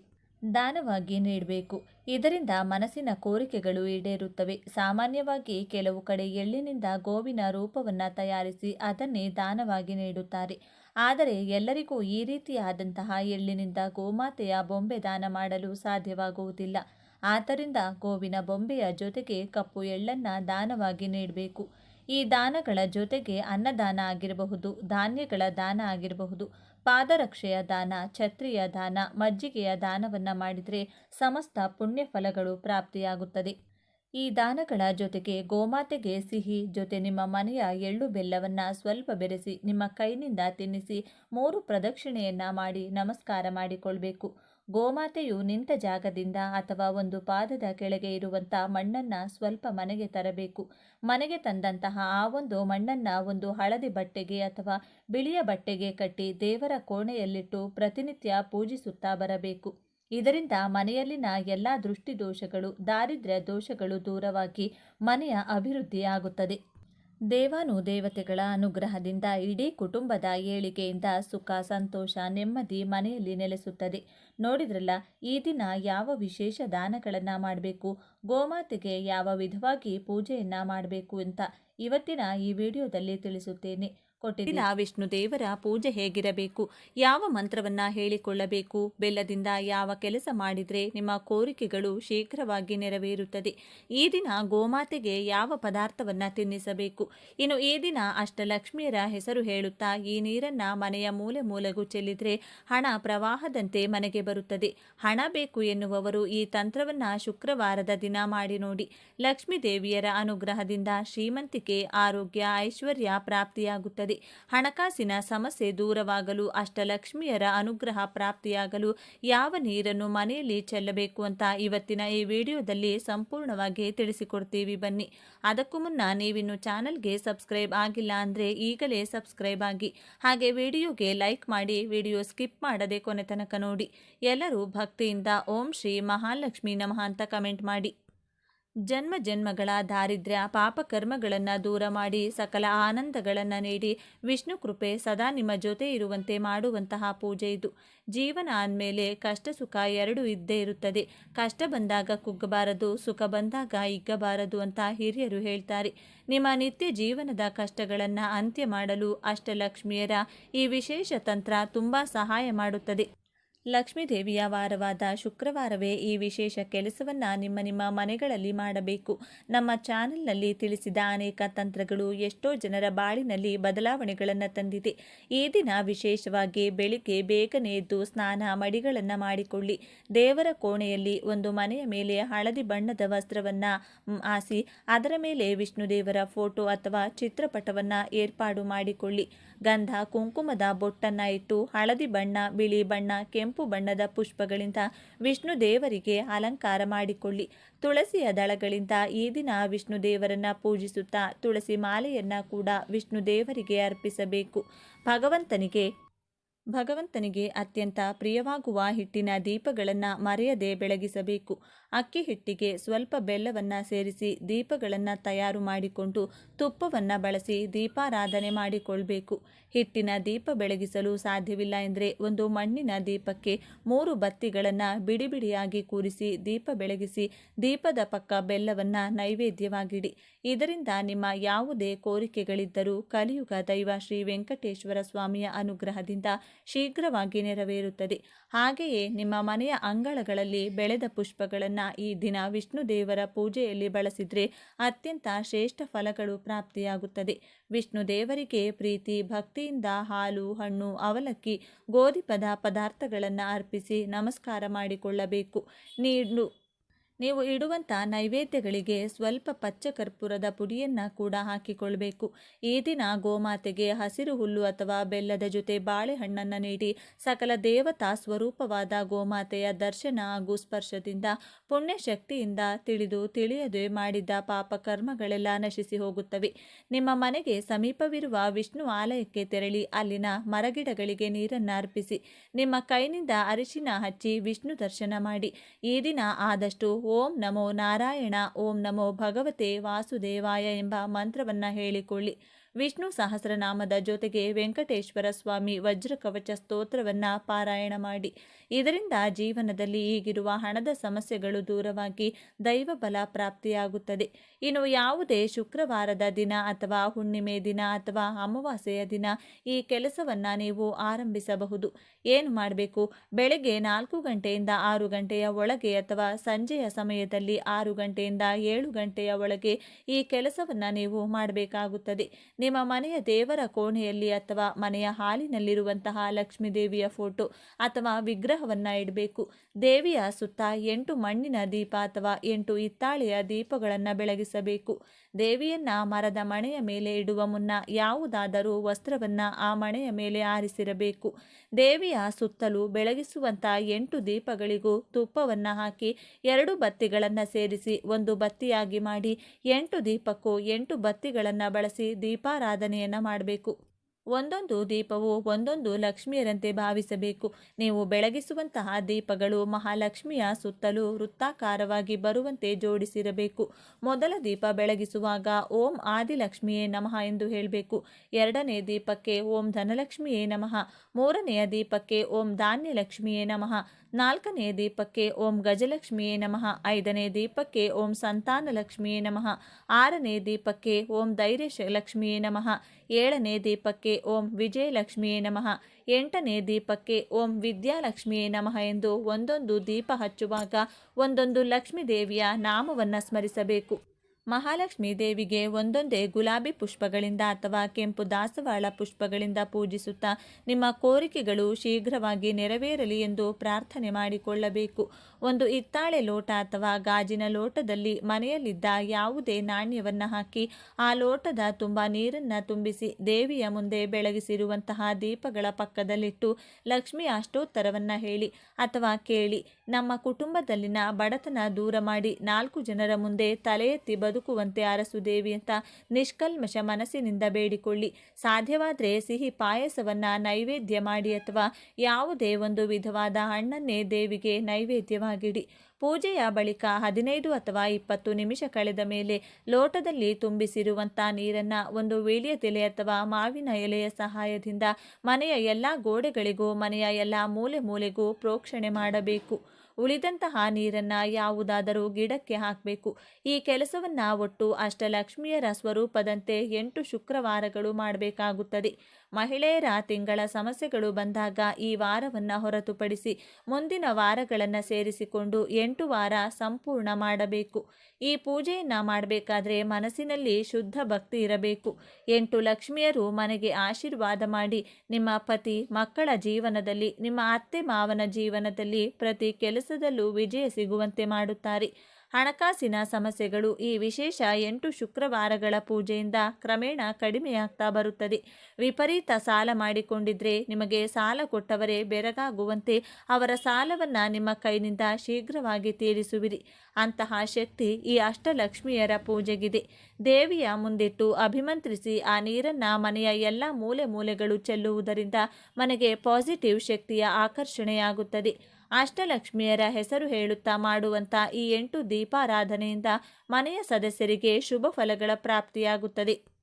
ದಾನವಾಗಿ ನೀಡಬೇಕು. ಇದರಿಂದ ಮನಸ್ಸಿನ ಕೋರಿಕೆಗಳು ಈಡೇರುತ್ತವೆ. ಸಾಮಾನ್ಯವಾಗಿ ಕೆಲವು ಕಡೆ ಎಳ್ಳಿನಿಂದ ಗೋವಿನ ರೂಪವನ್ನು ತಯಾರಿಸಿ ಅದನ್ನೇ ದಾನವಾಗಿ ನೀಡುತ್ತಾರೆ. ಆದರೆ ಎಲ್ಲರಿಗೂ ಈ ರೀತಿಯಾದಂತಹ ಎಳ್ಳಿನಿಂದ ಗೋಮಾತೆಯ ಬೊಂಬೆ ದಾನ ಮಾಡಲು ಸಾಧ್ಯವಾಗುವುದಿಲ್ಲ. ಆದ್ದರಿಂದ ಗೋವಿನ ಬೊಂಬೆಯ ಜೊತೆಗೆ ಕಪ್ಪು ಎಳ್ಳನ್ನು ದಾನವಾಗಿ ನೀಡಬೇಕು. ಈ ದಾನಗಳ ಜೊತೆಗೆ ಅನ್ನದಾನ ಆಗಿರಬಹುದು, ಧಾನ್ಯಗಳ ದಾನ ಆಗಿರಬಹುದು. ಪಾದರಕ್ಷೆಯ ದಾನ, ಛತ್ರಿಯ ದಾನ, ಮಜ್ಜಿಗೆಯ ದಾನವನ್ನು ಮಾಡಿದರೆ ಸಮಸ್ತ ಪುಣ್ಯ ಫಲಗಳು ಪ್ರಾಪ್ತಿಯಾಗುತ್ತದೆ. ಈ ದಾನಗಳ ಜೊತೆಗೆ ಗೋಮಾತೆಗೆ ಸಿಹಿ ಜೊತೆ ನಿಮ್ಮ ಮನೆಯ ಎಳ್ಳು ಬೆಲ್ಲವನ್ನು ಸ್ವಲ್ಪ ಬೆರೆಸಿ ನಿಮ್ಮ ಕೈನಿಂದ ತಿನ್ನಿಸಿ, ಮೂರು ಪ್ರದಕ್ಷಿಣೆಯನ್ನ ಮಾಡಿ ನಮಸ್ಕಾರ ಮಾಡಿಕೊಳ್ಬೇಕು. ಗೋಮಾತೆಯು ನಿಂತ ಜಾಗದಿಂದ ಅಥವಾ ಒಂದು ಪಾದದ ಕೆಳಗೆ ಇರುವಂಥ ಮಣ್ಣನ್ನು ಸ್ವಲ್ಪ ಮನೆಗೆ ತರಬೇಕು. ಮನೆಗೆ ತಂದಂತಹ ಆ ಒಂದು ಮಣ್ಣನ್ನು ಒಂದು ಹಳದಿ ಬಟ್ಟೆಗೆ ಅಥವಾ ಬಿಳಿಯ ಬಟ್ಟೆಗೆ ಕಟ್ಟಿ ದೇವರ ಕೋಣೆಯಲ್ಲಿಟ್ಟು ಪ್ರತಿನಿತ್ಯ ಪೂಜಿಸುತ್ತಾ ಬರಬೇಕು. ಇದರಿಂದ ಮನೆಯಲ್ಲಿನ ಎಲ್ಲ ದೃಷ್ಟಿ ದೋಷಗಳು ದಾರಿದ್ರ್ಯ ದೋಷಗಳು ದೂರವಾಗಿ ಮನೆಯ ಅಭಿವೃದ್ಧಿಯಾಗುತ್ತದೆ. ದೇವಾನು ದೇವತೆಗಳ ಅನುಗ್ರಹದಿಂದ ಇಡೀ ಕುಟುಂಬದ ಏಳಿಗೆಯಿಂದ ಸುಖ, ಸಂತೋಷ, ನೆಮ್ಮದಿ ಮನೆಯಲ್ಲಿ ನೆಲೆಸುತ್ತದೆ. ನೋಡಿದ್ರಲ್ಲ, ಈ ದಿನ ಯಾವ ವಿಶೇಷ ದಾನಗಳನ್ನು ಮಾಡಬೇಕು? ಗೋಮಾತೆಗೆ ಯಾವ ವಿಧವಾಗಿ ಪೂಜೆಯನ್ನು ಮಾಡಬೇಕು ಅಂತ ಇವತ್ತಿನ ಈ ವಿಡಿಯೋದಲ್ಲಿ ತಿಳಿಸುತ್ತೇನೆ. ಕೊಟ್ಟಿದ್ದಿಲ್ಲ ವಿಷ್ಣು ದೇವರ ಪೂಜೆ ಹೇಗಿರಬೇಕು? ಯಾವ ಮಂತ್ರವನ್ನ ಹೇಳಿಕೊಳ್ಳಬೇಕು? ಬೆಲ್ಲದಿಂದ ಯಾವ ಕೆಲಸ ಮಾಡಿದ್ರೆ ನಿಮ್ಮ ಕೋರಿಕೆಗಳು ಶೀಘ್ರವಾಗಿ ನೆರವೇರುತ್ತದೆ? ಈ ದಿನ ಗೋಮಾತೆಗೆ ಯಾವ ಪದಾರ್ಥವನ್ನ ತಿನ್ನಿಸಬೇಕು? ಇನ್ನು ಈ ದಿನ ಅಷ್ಟಲಕ್ಷ್ಮಿಯರ ಹೆಸರು ಹೇಳುತ್ತಾ ಈ ನೀರನ್ನ ಮನೆಯ ಮೂಲೆ ಮೂಲೆಗೂ ಚೆಲ್ಲಿದ್ರೆ ಹಣ ಪ್ರವಾಹದಂತೆ ಮನೆಗೆ ಬರುತ್ತದೆ. ಹಣ ಬೇಕು ಎನ್ನುವವರು ಈ ತಂತ್ರವನ್ನ ಶುಕ್ರವಾರದ ದಿನ ಮಾಡಿ ನೋಡಿ. ಲಕ್ಷ್ಮೀ ದೇವಿಯರ ಅನುಗ್ರಹದಿಂದ ಶ್ರೀಮಂತಿಕೆ ಆರೋಗ್ಯ ಐಶ್ವರ್ಯ ಪ್ರಾಪ್ತಿಯಾಗುತ್ತದೆ. ಹಣಕಾಸಿನ ಸಮಸ್ಯೆ ದೂರವಾಗಲು ಅಷ್ಟಲಕ್ಷ್ಮಿಯರ ಅನುಗ್ರಹ ಪ್ರಾಪ್ತಿಯಾಗಲು ಯಾವ ನೀರನ್ನು ಮನೆಯಲ್ಲಿ ಚೆಲ್ಲಬೇಕು ಅಂತ ಇವತ್ತಿನ ಈ ವಿಡಿಯೋದಲ್ಲಿ ಸಂಪೂರ್ಣವಾಗಿ ತಿಳಿಸಿಕೊಡ್ತೀವಿ ಬನ್ನಿ. ಅದಕ್ಕೂ ಮುನ್ನ ನೀವಿನ್ನು ಚಾನಲ್ಗೆ ಸಬ್ಸ್ಕ್ರೈಬ್ ಆಗಿಲ್ಲ ಅಂದರೆ ಈಗಲೇ ಸಬ್ಸ್ಕ್ರೈಬ್ ಆಗಿ. ಹಾಗೆ ವಿಡಿಯೋಗೆ ಲೈಕ್ ಮಾಡಿ, ವಿಡಿಯೋ ಸ್ಕಿಪ್ ಮಾಡದೆ ಕೊನೆ ತನಕ ನೋಡಿ. ಎಲ್ಲರೂ ಭಕ್ತಿಯಿಂದ ಓಂ ಶ್ರೀ ಮಹಾಲಕ್ಷ್ಮಿ ನಮಃ ಅಂತ ಕಮೆಂಟ್ ಮಾಡಿ. ಜನ್ಮ ಜನ್ಮಗಳ ದಾರಿದ್ರ್ಯ ಪಾಪಕರ್ಮಗಳನ್ನು ದೂರ ಮಾಡಿ ಸಕಲ ಆನಂದಗಳನ್ನು ನೀಡಿ ವಿಷ್ಣು ಕೃಪೆ ಸದಾ ನಿಮ್ಮ ಜೊತೆ ಇರುವಂತೆ ಮಾಡುವಂತಹ ಪೂಜೆ ಇದು. ಜೀವನ ಅಂದಮೇಲೆ ಕಷ್ಟ ಸುಖ ಎರಡೂ ಇದ್ದೇ ಇರುತ್ತದೆ. ಕಷ್ಟ ಬಂದಾಗ ಕುಗ್ಗಬಾರದು, ಸುಖ ಬಂದಾಗ ಇಗ್ಗಬಾರದು ಅಂತ ಹಿರಿಯರು ಹೇಳ್ತಾರೆ. ನಿಮ್ಮ ನಿತ್ಯ ಜೀವನದ ಕಷ್ಟಗಳನ್ನು ಅಂತ್ಯ ಮಾಡಲು ಅಷ್ಟಲಕ್ಷ್ಮಿಯರ ಈ ವಿಶೇಷ ತಂತ್ರ ತುಂಬ ಸಹಾಯ ಮಾಡುತ್ತದೆ. ಲಕ್ಷ್ಮೀದೇವಿಯ ವಾರವಾದ ಶುಕ್ರವಾರವೇ ಈ ವಿಶೇಷ ಕೆಲಸವನ್ನು ನಿಮ್ಮ ನಿಮ್ಮ ಮನೆಗಳಲ್ಲಿ ಮಾಡಬೇಕು. ನಮ್ಮ ಚಾನೆಲ್ನಲ್ಲಿ ತಿಳಿಸಿದ ಅನೇಕ ತಂತ್ರಗಳು ಎಷ್ಟೋ ಜನರ ಬಾಳಿನಲ್ಲಿ ಬದಲಾವಣೆಗಳನ್ನು ತಂದಿದೆ. ಈ ದಿನ ವಿಶೇಷವಾಗಿ ಬೆಳಿಗ್ಗೆ ಬೇಗನೆ ಎದ್ದು ಸ್ನಾನ ಮಡಿಗಳನ್ನು ಮಾಡಿಕೊಳ್ಳಿ. ದೇವರ ಕೋಣೆಯಲ್ಲಿ ಒಂದು ಮನೆಯ ಮೇಲೆ ಹಳದಿ ಬಣ್ಣದ ವಸ್ತ್ರವನ್ನು ಆಸಿ ಅದರ ಮೇಲೆ ವಿಷ್ಣುದೇವರ ಫೋಟೋ ಅಥವಾ ಚಿತ್ರಪಟವನ್ನು ಏರ್ಪಾಡು ಮಾಡಿಕೊಳ್ಳಿ. ಗಂಧ, ಕುಂಕುಮದ ಬೊಟ್ಟನ್ನ ಇಟ್ಟು ಹಳದಿ ಬಣ್ಣ, ಬಿಳಿ ಬಣ್ಣ, ಕೆಂಪು ಬಣ್ಣದ ಪುಷ್ಪಗಳಿಂದ ವಿಷ್ಣು ದೇವರಿಗೆ ಅಲಂಕಾರ ಮಾಡಿಕೊಳ್ಳಿ. ತುಳಸಿಯ ದಳಗಳಿಂದ ಈ ದಿನ ವಿಷ್ಣು ದೇವರನ್ನ ಪೂಜಿಸುತ್ತಾ ತುಳಸಿ ಮಾಲೆಯನ್ನ ಕೂಡ ವಿಷ್ಣು ದೇವರಿಗೆ ಅರ್ಪಿಸಬೇಕು. ಭಗವಂತನಿಗೆ ಭಗವಂತನಿಗೆ ಅತ್ಯಂತ ಪ್ರಿಯವಾಗುವ ಹಿಟ್ಟಿನ ದೀಪಗಳನ್ನು ಮರೆಯದೆ ಬೆಳಗಿಸಬೇಕು. ಅಕ್ಕಿ ಹಿಟ್ಟಿಗೆ ಸ್ವಲ್ಪ ಬೆಲ್ಲವನ್ನು ಸೇರಿಸಿ ದೀಪಗಳನ್ನು ತಯಾರು ಮಾಡಿಕೊಂಡು ತುಪ್ಪವನ್ನು ಬಳಸಿ ದೀಪಾರಾಧನೆ ಮಾಡಿಕೊಳ್ಬೇಕು. ಹಿಟ್ಟಿನ ದೀಪ ಬೆಳಗಿಸಲು ಸಾಧ್ಯವಿಲ್ಲ ಎಂದರೆ ಒಂದು ಮಣ್ಣಿನ ದೀಪಕ್ಕೆ ಮೂರು ಬತ್ತಿಗಳನ್ನು ಬಿಡಿಬಿಡಿಯಾಗಿ ಕೂರಿಸಿ ದೀಪ ಬೆಳಗಿಸಿ ದೀಪದ ಪಕ್ಕ ಬೆಲ್ಲವನ್ನು ನೈವೇದ್ಯವಾಗಿಡಿ. ಇದರಿಂದ ನಿಮ್ಮ ಯಾವುದೇ ಕೋರಿಕೆಗಳಿದ್ದರೂ ಕಲಿಯುಗ ದೈವ ಶ್ರೀ ವೆಂಕಟೇಶ್ವರ ಸ್ವಾಮಿಯ ಅನುಗ್ರಹದಿಂದ ಶೀಘ್ರವಾಗಿ ನೆರವೇರುತ್ತದೆ. ಹಾಗೆಯೇ ನಿಮ್ಮ ಮನೆಯ ಅಂಗಳಗಳಲ್ಲಿ ಬೆಳೆದ ಪುಷ್ಪಗಳನ್ನು ಈ ದಿನ ವಿಷ್ಣು ದೇವರ ಪೂಜೆಯಲ್ಲಿ ಬಳಸಿದರೆ ಅತ್ಯಂತ ಶ್ರೇಷ್ಠ ಫಲಗಳು ಪ್ರಾಪ್ತಿಯಾಗುತ್ತದೆ. ವಿಷ್ಣು ದೇವರಿಗೆ ಪ್ರೀತಿ, ಭಕ್ತಿಯಿಂದ ಹಾಲು, ಹಣ್ಣು, ಅವಲಕ್ಕಿ ಗೋಧಿ ಪದ ಪದಾರ್ಥಗಳನ್ನು ಅರ್ಪಿಸಿ ನಮಸ್ಕಾರ ಮಾಡಿಕೊಳ್ಳಬೇಕು. ನೀಡು ನೀವು ಇಡುವಂಥ ನೈವೇದ್ಯಗಳಿಗೆ ಸ್ವಲ್ಪ ಪಚ್ಚ ಕರ್ಪೂರದ ಪುಡಿಯನ್ನು ಕೂಡ ಹಾಕಿಕೊಳ್ಬೇಕು. ಈ ದಿನ ಗೋಮಾತೆಗೆ ಹಸಿರು ಹುಲ್ಲು ಅಥವಾ ಬೆಲ್ಲದ ಜೊತೆ ಬಾಳೆಹಣ್ಣನ್ನು ನೀಡಿ ಸಕಲ ದೇವತಾ ಸ್ವರೂಪವಾದ ಗೋಮಾತೆಯ ದರ್ಶನ ಹಾಗೂ ಸ್ಪರ್ಶದಿಂದ ಪುಣ್ಯಶಕ್ತಿಯಿಂದ ತಿಳಿದು ತಿಳಿಯದೆ ಮಾಡಿದ್ದ ಪಾಪ ಕರ್ಮಗಳೆಲ್ಲ ನಶಿಸಿ ಹೋಗುತ್ತವೆ. ನಿಮ್ಮ ಮನೆಗೆ ಸಮೀಪವಿರುವ ವಿಷ್ಣು ಆಲಯಕ್ಕೆ ತೆರಳಿ ಅಲ್ಲಿನ ಮರಗಿಡಗಳಿಗೆ ನೀರನ್ನು ಅರ್ಪಿಸಿ, ನಿಮ್ಮ ಕೈನಿಂದ ಅರಿಶಿನ ಹಚ್ಚಿ ವಿಷ್ಣು ದರ್ಶನ ಮಾಡಿ. ಈ ದಿನ ಆದಷ್ಟು ಓಂ ನಮೋ ನಾರಾಯಣ ಓಂ ನಮೋ ಭಗವತೆ ವಾಸುದೇವಾಯ ಎಂಬ ಮಂತ್ರವನ್ನು ಹೇಳಿಕೊಳ್ಳಿ. ವಿಷ್ಣು ಸಹಸ್ರನಾಮದ ಜೊತೆಗೆ ವೆಂಕಟೇಶ್ವರ ಸ್ವಾಮಿ ವಜ್ರಕವಚ ಸ್ತೋತ್ರವನ್ನು ಪಾರಾಯಣ ಮಾಡಿ. ಇದರಿಂದ ಜೀವನದಲ್ಲಿ ಈಗಿರುವ ಹಣದ ಸಮಸ್ಯೆಗಳು ದೂರವಾಗಿ ದೈವ ಬಲ ಪ್ರಾಪ್ತಿಯಾಗುತ್ತದೆ. ಇನ್ನು ಯಾವುದೇ ಶುಕ್ರವಾರದ ದಿನ ಅಥವಾ ಹುಣ್ಣಿಮೆ ದಿನ ಅಥವಾ ಅಮಾವಾಸ್ಯೆಯ ದಿನ ಈ ಕೆಲಸವನ್ನು ನೀವು ಆರಂಭಿಸಬಹುದು. ಏನು ಮಾಡಬೇಕು? ಬೆಳಗ್ಗೆ ನಾಲ್ಕು ಗಂಟೆಯಿಂದ ಆರು ಗಂಟೆಯ ಒಳಗೆ ಅಥವಾ ಸಂಜೆಯ ಸಮಯದಲ್ಲಿ ಆರು ಗಂಟೆಯಿಂದ ಏಳು ಗಂಟೆಯ ಒಳಗೆ ಈ ಕೆಲಸವನ್ನು ನೀವು ಮಾಡಬೇಕಾಗುತ್ತದೆ. ನಿಮ್ಮ ಮನೆಯ ದೇವರ ಕೋಣೆಯಲ್ಲಿ ಅಥವಾ ಮನೆಯ ಹಾಲಿನಲ್ಲಿರುವಂತಹ ಲಕ್ಷ್ಮೀ ದೇವಿಯ ಫೋಟೋ ಅಥವಾ ವಿಗ್ರಹವನ್ನು ಇಡಬೇಕು. ದೇವಿಯ ಸುತ್ತ ಎಂಟು ಮಣ್ಣಿನ ದೀಪ ಅಥವಾ ಎಂಟು ಹಿತ್ತಾಳೆಯ ದೀಪಗಳನ್ನು ಬೆಳಗಿಸಬೇಕು. ದೇವಿಯನ್ನ ಮರದ ಮಣೆಯ ಮೇಲೆ ಇಡುವ ಮುನ್ನ ಯಾವುದಾದರೂ ವಸ್ತ್ರವನ್ನ ಆ ಮಣೆಯ ಮೇಲೆ ಆರಿಸಿರಬೇಕು. ದೇವಿಯ ಸುತ್ತಲೂ ಬೆಳಗಿಸುವಂತ ಎಂಟು ದೀಪಗಳಿಗೂ ತುಪ್ಪವನ್ನು ಹಾಕಿ ಎರಡು ಬತ್ತಿಗಳನ್ನು ಸೇರಿಸಿ ಒಂದು ಬತ್ತಿಯಾಗಿ ಮಾಡಿ ಎಂಟು ದೀಪಕ್ಕೂ ಎಂಟು ಬತ್ತಿಗಳನ್ನು ಬಳಸಿ ದೀಪಾರಾಧನೆಯನ್ನು ಮಾಡಬೇಕು. ಒಂದೊಂದು ದೀಪವು ಒಂದೊಂದು ಲಕ್ಷ್ಮಿಯರಂತೆ ಭಾವಿಸಬೇಕು. ನೀವು ಬೆಳಗಿಸುವಂತಹ ದೀಪಗಳು ಮಹಾಲಕ್ಷ್ಮಿಯ ಸುತ್ತಲೂ ವೃತ್ತಾಕಾರವಾಗಿ ಬರುವಂತೆ ಜೋಡಿಸಿರಬೇಕು. ಮೊದಲ ದೀಪ ಬೆಳಗಿಸುವಾಗ ಓಂ ಆದಿಲಕ್ಷ್ಮಿಯೇ ನಮಃ ಎಂದು ಹೇಳಬೇಕು. ಎರಡನೇ ದೀಪಕ್ಕೆ ಓಂ ಧನಲಕ್ಷ್ಮಿಯೇ ನಮಃ. ಮೂರನೆಯ ದೀಪಕ್ಕೆ ಓಂ ಧಾನ್ಯಲಕ್ಷ್ಮಿಯೇ ನಮಃ. ನಾಲ್ಕನೇ ದೀಪಕ್ಕೆ ಓಂ ಗಜಲಕ್ಷ್ಮಿಯೇ ನಮಃ. ಐದನೇ ದೀಪಕ್ಕೆ ಓಂ ಸಂತಾನ ಲಕ್ಷ್ಮಿಯೇ ನಮಃ. ಆರನೇ ದೀಪಕ್ಕೆ ಓಂ ಧೈರ್ಯ ಲಕ್ಷ್ಮಿಯೇ ನಮಃ. ಏಳನೇ ದೀಪಕ್ಕೆ ಓಂ ವಿಜಯಲಕ್ಷ್ಮಿಯೇ ನಮಃ. ಎಂಟನೇ ದೀಪಕ್ಕೆ ಓಂ ವಿದ್ಯಾಲಕ್ಷ್ಮಿಯೇ ನಮಃ ಎಂದು ಒಂದೊಂದು ದೀಪ ಹಚ್ಚುವಾಗ ಒಂದೊಂದು ಲಕ್ಷ್ಮೀ ದೇವಿಯ ನಾಮವನ್ನು ಸ್ಮರಿಸಬೇಕು. ಮಹಾಲಕ್ಷ್ಮೀ ದೇವಿಗೆ ಒಂದೊಂದೇ ಗುಲಾಬಿ ಪುಷ್ಪಗಳಿಂದ ಅಥವಾ ಕೆಂಪು ದಾಸವಾಳ ಪುಷ್ಪಗಳಿಂದ ಪೂಜಿಸುತ್ತಾ ನಿಮ್ಮ ಕೋರಿಕೆಗಳು ಶೀಘ್ರವಾಗಿ ನೆರವೇರಲಿ ಎಂದು ಪ್ರಾರ್ಥನೆ ಮಾಡಿಕೊಳ್ಳಬೇಕು. ಒಂದು ಇತ್ತಾಳೆ ಲೋಟ ಅಥವಾ ಗಾಜಿನ ಲೋಟದಲ್ಲಿ ಮನೆಯಲ್ಲಿದ್ದ ಯಾವುದೇ ನಾಣ್ಯವನ್ನು ಹಾಕಿ ಆ ಲೋಟದ ತುಂಬ ನೀರನ್ನು ತುಂಬಿಸಿ ದೇವಿಯ ಮುಂದೆ ಬೆಳಗಿಸಿರುವಂತಹ ದೀಪಗಳ ಪಕ್ಕದಲ್ಲಿಟ್ಟು ಲಕ್ಷ್ಮಿ ಅಷ್ಟೋತ್ತರವನ್ನು ಹೇಳಿ ಅಥವಾ ಕೇಳಿ ನಮ್ಮ ಕುಟುಂಬದಲ್ಲಿನ ಬಡತನ ದೂರ ಮಾಡಿ ನಾಲ್ಕು ಜನರ ಮುಂದೆ ತಲೆ ಎತ್ತಿ ಬದುಕುವಂತೆ ಅರಸು ದೇವಿ ಅಂತ ನಿಷ್ಕಲ್ಮಶ ಮನಸ್ಸಿನಿಂದ ಬೇಡಿಕೊಳ್ಳಿ. ಸಾಧ್ಯವಾದರೆ ಸಿಹಿ ಪಾಯಸವನ್ನು ನೈವೇದ್ಯ ಮಾಡಿ ಅಥವಾ ಯಾವುದೇ ಒಂದು ವಿಧವಾದ ಹಣ್ಣನ್ನೇ ದೇವಿಗೆ ನೈವೇದ್ಯವಾಗಿಡಿ ಪೂಜೆಯ ಬಳಿಕ ಹದಿನೈದು ಅಥವಾ ಇಪ್ಪತ್ತು ನಿಮಿಷ ಕಳೆದ ಮೇಲೆ ಲೋಟದಲ್ಲಿ ತುಂಬಿಸಿರುವಂಥ ನೀರನ್ನು ಒಂದು ವೀಳ್ಯದೆಲೆ ಅಥವಾ ಮಾವಿನ ಎಲೆಯ ಸಹಾಯದಿಂದ ಮನೆಯ ಎಲ್ಲ ಗೋಡೆಗಳಿಗೂ ಮನೆಯ ಎಲ್ಲ ಮೂಲೆ ಮೂಲೆಗೂ ಪ್ರೋಕ್ಷಣೆ ಮಾಡಬೇಕು. ಉಳಿದಂತಹ ನೀರನ್ನು ಯಾವುದಾದರೂ ಗಿಡಕ್ಕೆ ಹಾಕಬೇಕು. ಈ ಕೆಲಸವನ್ನು ಒಟ್ಟು ಅಷ್ಟಲಕ್ಷ್ಮಿಯರ ಸ್ವರೂಪದಂತೆ ಎಂಟು ಶುಕ್ರವಾರಗಳು ಮಾಡಬೇಕಾಗುತ್ತದೆ. ಮಹಿಳೆಯರ ತಿಂಗಳ ಸಮಸ್ಯೆಗಳು ಬಂದಾಗ ಈ ವಾರವನ್ನು ಹೊರತುಪಡಿಸಿ ಮುಂದಿನ ವಾರಗಳನ್ನು ಸೇರಿಸಿಕೊಂಡು ಎಂಟು ವಾರ ಸಂಪೂರ್ಣ ಮಾಡಬೇಕು. ಈ ಪೂಜೆಯನ್ನು ಮಾಡಬೇಕಾದ್ರೆ ಮನಸ್ಸಿನಲ್ಲಿ ಶುದ್ಧ ಭಕ್ತಿ ಇರಬೇಕು. ಎಂಟು ಲಕ್ಷ್ಮಿಯರು ಮನೆಗೆ ಆಶೀರ್ವಾದ ಮಾಡಿ ನಿಮ್ಮ ಪತಿ ಮಕ್ಕಳ ಜೀವನದಲ್ಲಿ, ನಿಮ್ಮ ಅತ್ತೆ ಮಾವನ ಜೀವನದಲ್ಲಿ ಪ್ರತಿ ಕೆಲಸದಲ್ಲೂ ವಿಜಯ ಸಿಗುವಂತೆ ಮಾಡುತ್ತಾರೆ. ಹಣಕಾಸಿನ ಸಮಸ್ಯೆಗಳು ಈ ವಿಶೇಷ ಎಂಟು ಶುಕ್ರವಾರಗಳ ಪೂಜೆಯಿಂದ ಕ್ರಮೇಣ ಕಡಿಮೆಯಾಗ್ತಾ ಬರುತ್ತದೆ. ವಿಪರೀತ ಸಾಲ ಮಾಡಿಕೊಂಡಿದ್ರೆ ನಿಮಗೆ ಸಾಲ ಕೊಟ್ಟವರೇ ಬೆರಗಾಗುವಂತೆ ಅವರ ಸಾಲವನ್ನು ನಿಮ್ಮ ಕೈನಿಂದ ಶೀಘ್ರವಾಗಿ ತೀರಿಸುವಿರಿ. ಅಂತಹ ಶಕ್ತಿ ಈ ಅಷ್ಟಲಕ್ಷ್ಮಿಯರ ಪೂಜೆಗಿದೆ. ದೇವಿಯ ಮುಂದಿಟ್ಟು ಅಭಿಮಂತ್ರಿಸಿ ಆ ನೀರನ್ನು ಮನೆಯ ಎಲ್ಲ ಮೂಲೆ ಮೂಲೆಗಳು ಚೆಲ್ಲುವುದರಿಂದ ಮನೆಗೆ ಪಾಸಿಟಿವ್ ಶಕ್ತಿಯ ಆಕರ್ಷಣೆಯಾಗುತ್ತದೆ. ಅಷ್ಟಲಕ್ಷ್ಮಿಯರ ಹೆಸರು ಹೇಳುತ್ತಾ ಮಾಡುವಂಥ ಈ ಎಂಟು ದೀಪಾರಾಧನೆಯಿಂದ ಮನೆಯ ಸದಸ್ಯರಿಗೆ ಶುಭ ಫಲಗಳ ಪ್ರಾಪ್ತಿಯಾಗುತ್ತದೆ.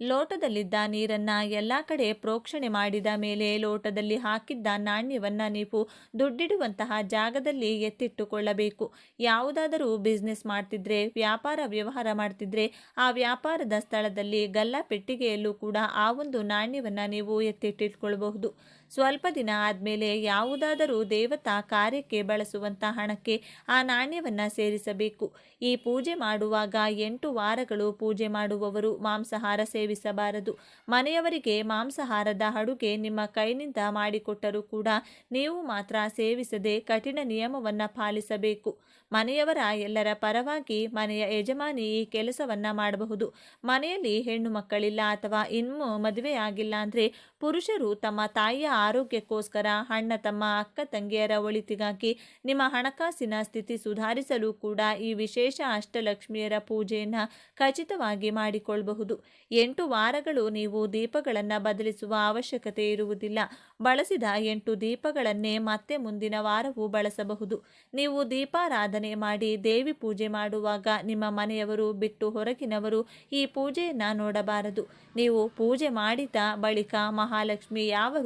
ಲೋಟದಲ್ಲಿದ್ದ ನೀರನ್ನು ಎಲ್ಲ ಕಡೆ ಪ್ರೋಕ್ಷಣೆ ಮಾಡಿದ ಮೇಲೆ ಲೋಟದಲ್ಲಿ ಹಾಕಿದ್ದ ನಾಣ್ಯವನ್ನು ನೀವು ದುಡ್ಡಿಡುವಂತಹ ಜಾಗದಲ್ಲಿ ಎತ್ತಿಟ್ಟುಕೊಳ್ಳಬೇಕು. ಯಾವುದಾದರೂ ಬಿಸ್ನೆಸ್ ಮಾಡ್ತಿದ್ರೆ, ವ್ಯಾಪಾರ ವ್ಯವಹಾರ ಮಾಡ್ತಿದ್ರೆ, ಆ ವ್ಯಾಪಾರದ ಸ್ಥಳದಲ್ಲಿ ಗಲ್ಲ ಪೆಟ್ಟಿಗೆಯಲ್ಲೂ ಕೂಡ ಆ ಒಂದು ನಾಣ್ಯವನ್ನು ನೀವು ಎತ್ತಿಟ್ಟಿಟ್ಕೊಳ್ಬಹುದು. ಸ್ವಲ್ಪ ದಿನ ಆದಮೇಲೆ ಯಾವುದಾದರೂ ದೇವತಾ ಕಾರ್ಯಕ್ಕೆ ಬಳಸುವಂಥ ಹಣಕ್ಕೆ ಆ ನಾಣ್ಯವನ್ನು ಸೇರಿಸಬೇಕು. ಈ ಪೂಜೆ ಮಾಡುವಾಗ ಎಂಟು ವಾರಗಳು ಪೂಜೆ ಮಾಡುವವರು ಮಾಂಸಾಹಾರ ಸೇವಿಸಬಾರದು. ಮನೆಯವರಿಗೆ ಮಾಂಸಾಹಾರದ ಅಡುಗೆ ನಿಮ್ಮ ಕೈನಿಂದ ಮಾಡಿಕೊಟ್ಟರೂ ಕೂಡ ನೀವು ಮಾತ್ರ ಸೇವಿಸದೆ ಕಠಿಣ ನಿಯಮವನ್ನು ಪಾಲಿಸಬೇಕು. ಮನೆಯವರ ಎಲ್ಲರ ಪರವಾಗಿ ಮನೆಯ ಯಜಮಾನಿ ಈ ಕೆಲಸವನ್ನು ಮಾಡಬಹುದು. ಮನೆಯಲ್ಲಿ ಹೆಣ್ಣು ಮಕ್ಕಳಿಲ್ಲ ಅಥವಾ ಇನ್ನೂ ಮದುವೆ ಆಗಿಲ್ಲ ಅಂದರೆ ಪುರುಷರು ತಮ್ಮ ತಾಯಿಯ ಆರೋಗ್ಯಕ್ಕೋಸ್ಕರ ಅಣ್ಣ ತಮ್ಮ ಅಕ್ಕ ತಂಗಿಯರ ಒಳಿತಿಗಾಗಿ ನಿಮ್ಮ ಹಣಕಾಸಿನ ಸ್ಥಿತಿ ಸುಧಾರಿಸಲು ಕೂಡ ಈ ವಿಶೇಷ ಅಷ್ಟಲಕ್ಷ್ಮಿಯರ ಪೂಜೆಯನ್ನು ಖಚಿತವಾಗಿ ಮಾಡಿಕೊಳ್ಳಬಹುದು ಎಂಟು ವಾರಗಳು ನೀವು ದೀಪಗಳನ್ನು ಬದಲಿಸುವ ಅವಶ್ಯಕತೆ ಇರುವುದಿಲ್ಲ. ಬಳಸಿದ ಎಂಟು ದೀಪಗಳನ್ನೇ ಮತ್ತೆ ಮುಂದಿನ ವಾರವೂ ಬಳಸಬಹುದು. ನೀವು ದೀಪಾರಾಧನೆ ಮಾಡಿ ದೇವಿ ಪೂಜೆ ಮಾಡುವಾಗ ನಿಮ್ಮ ಮನೆಯವರು, ಬಿಟ್ಟು ಹೊರಗಿನವರು ಈ ಪೂಜೆಯನ್ನು ನೋಡಬಾರದು. ನೀವು ಪೂಜೆ ಮಾಡಿದ ಬಳಿಕ ಮಹಾಲಕ್ಷ್ಮಿ ಯಾವ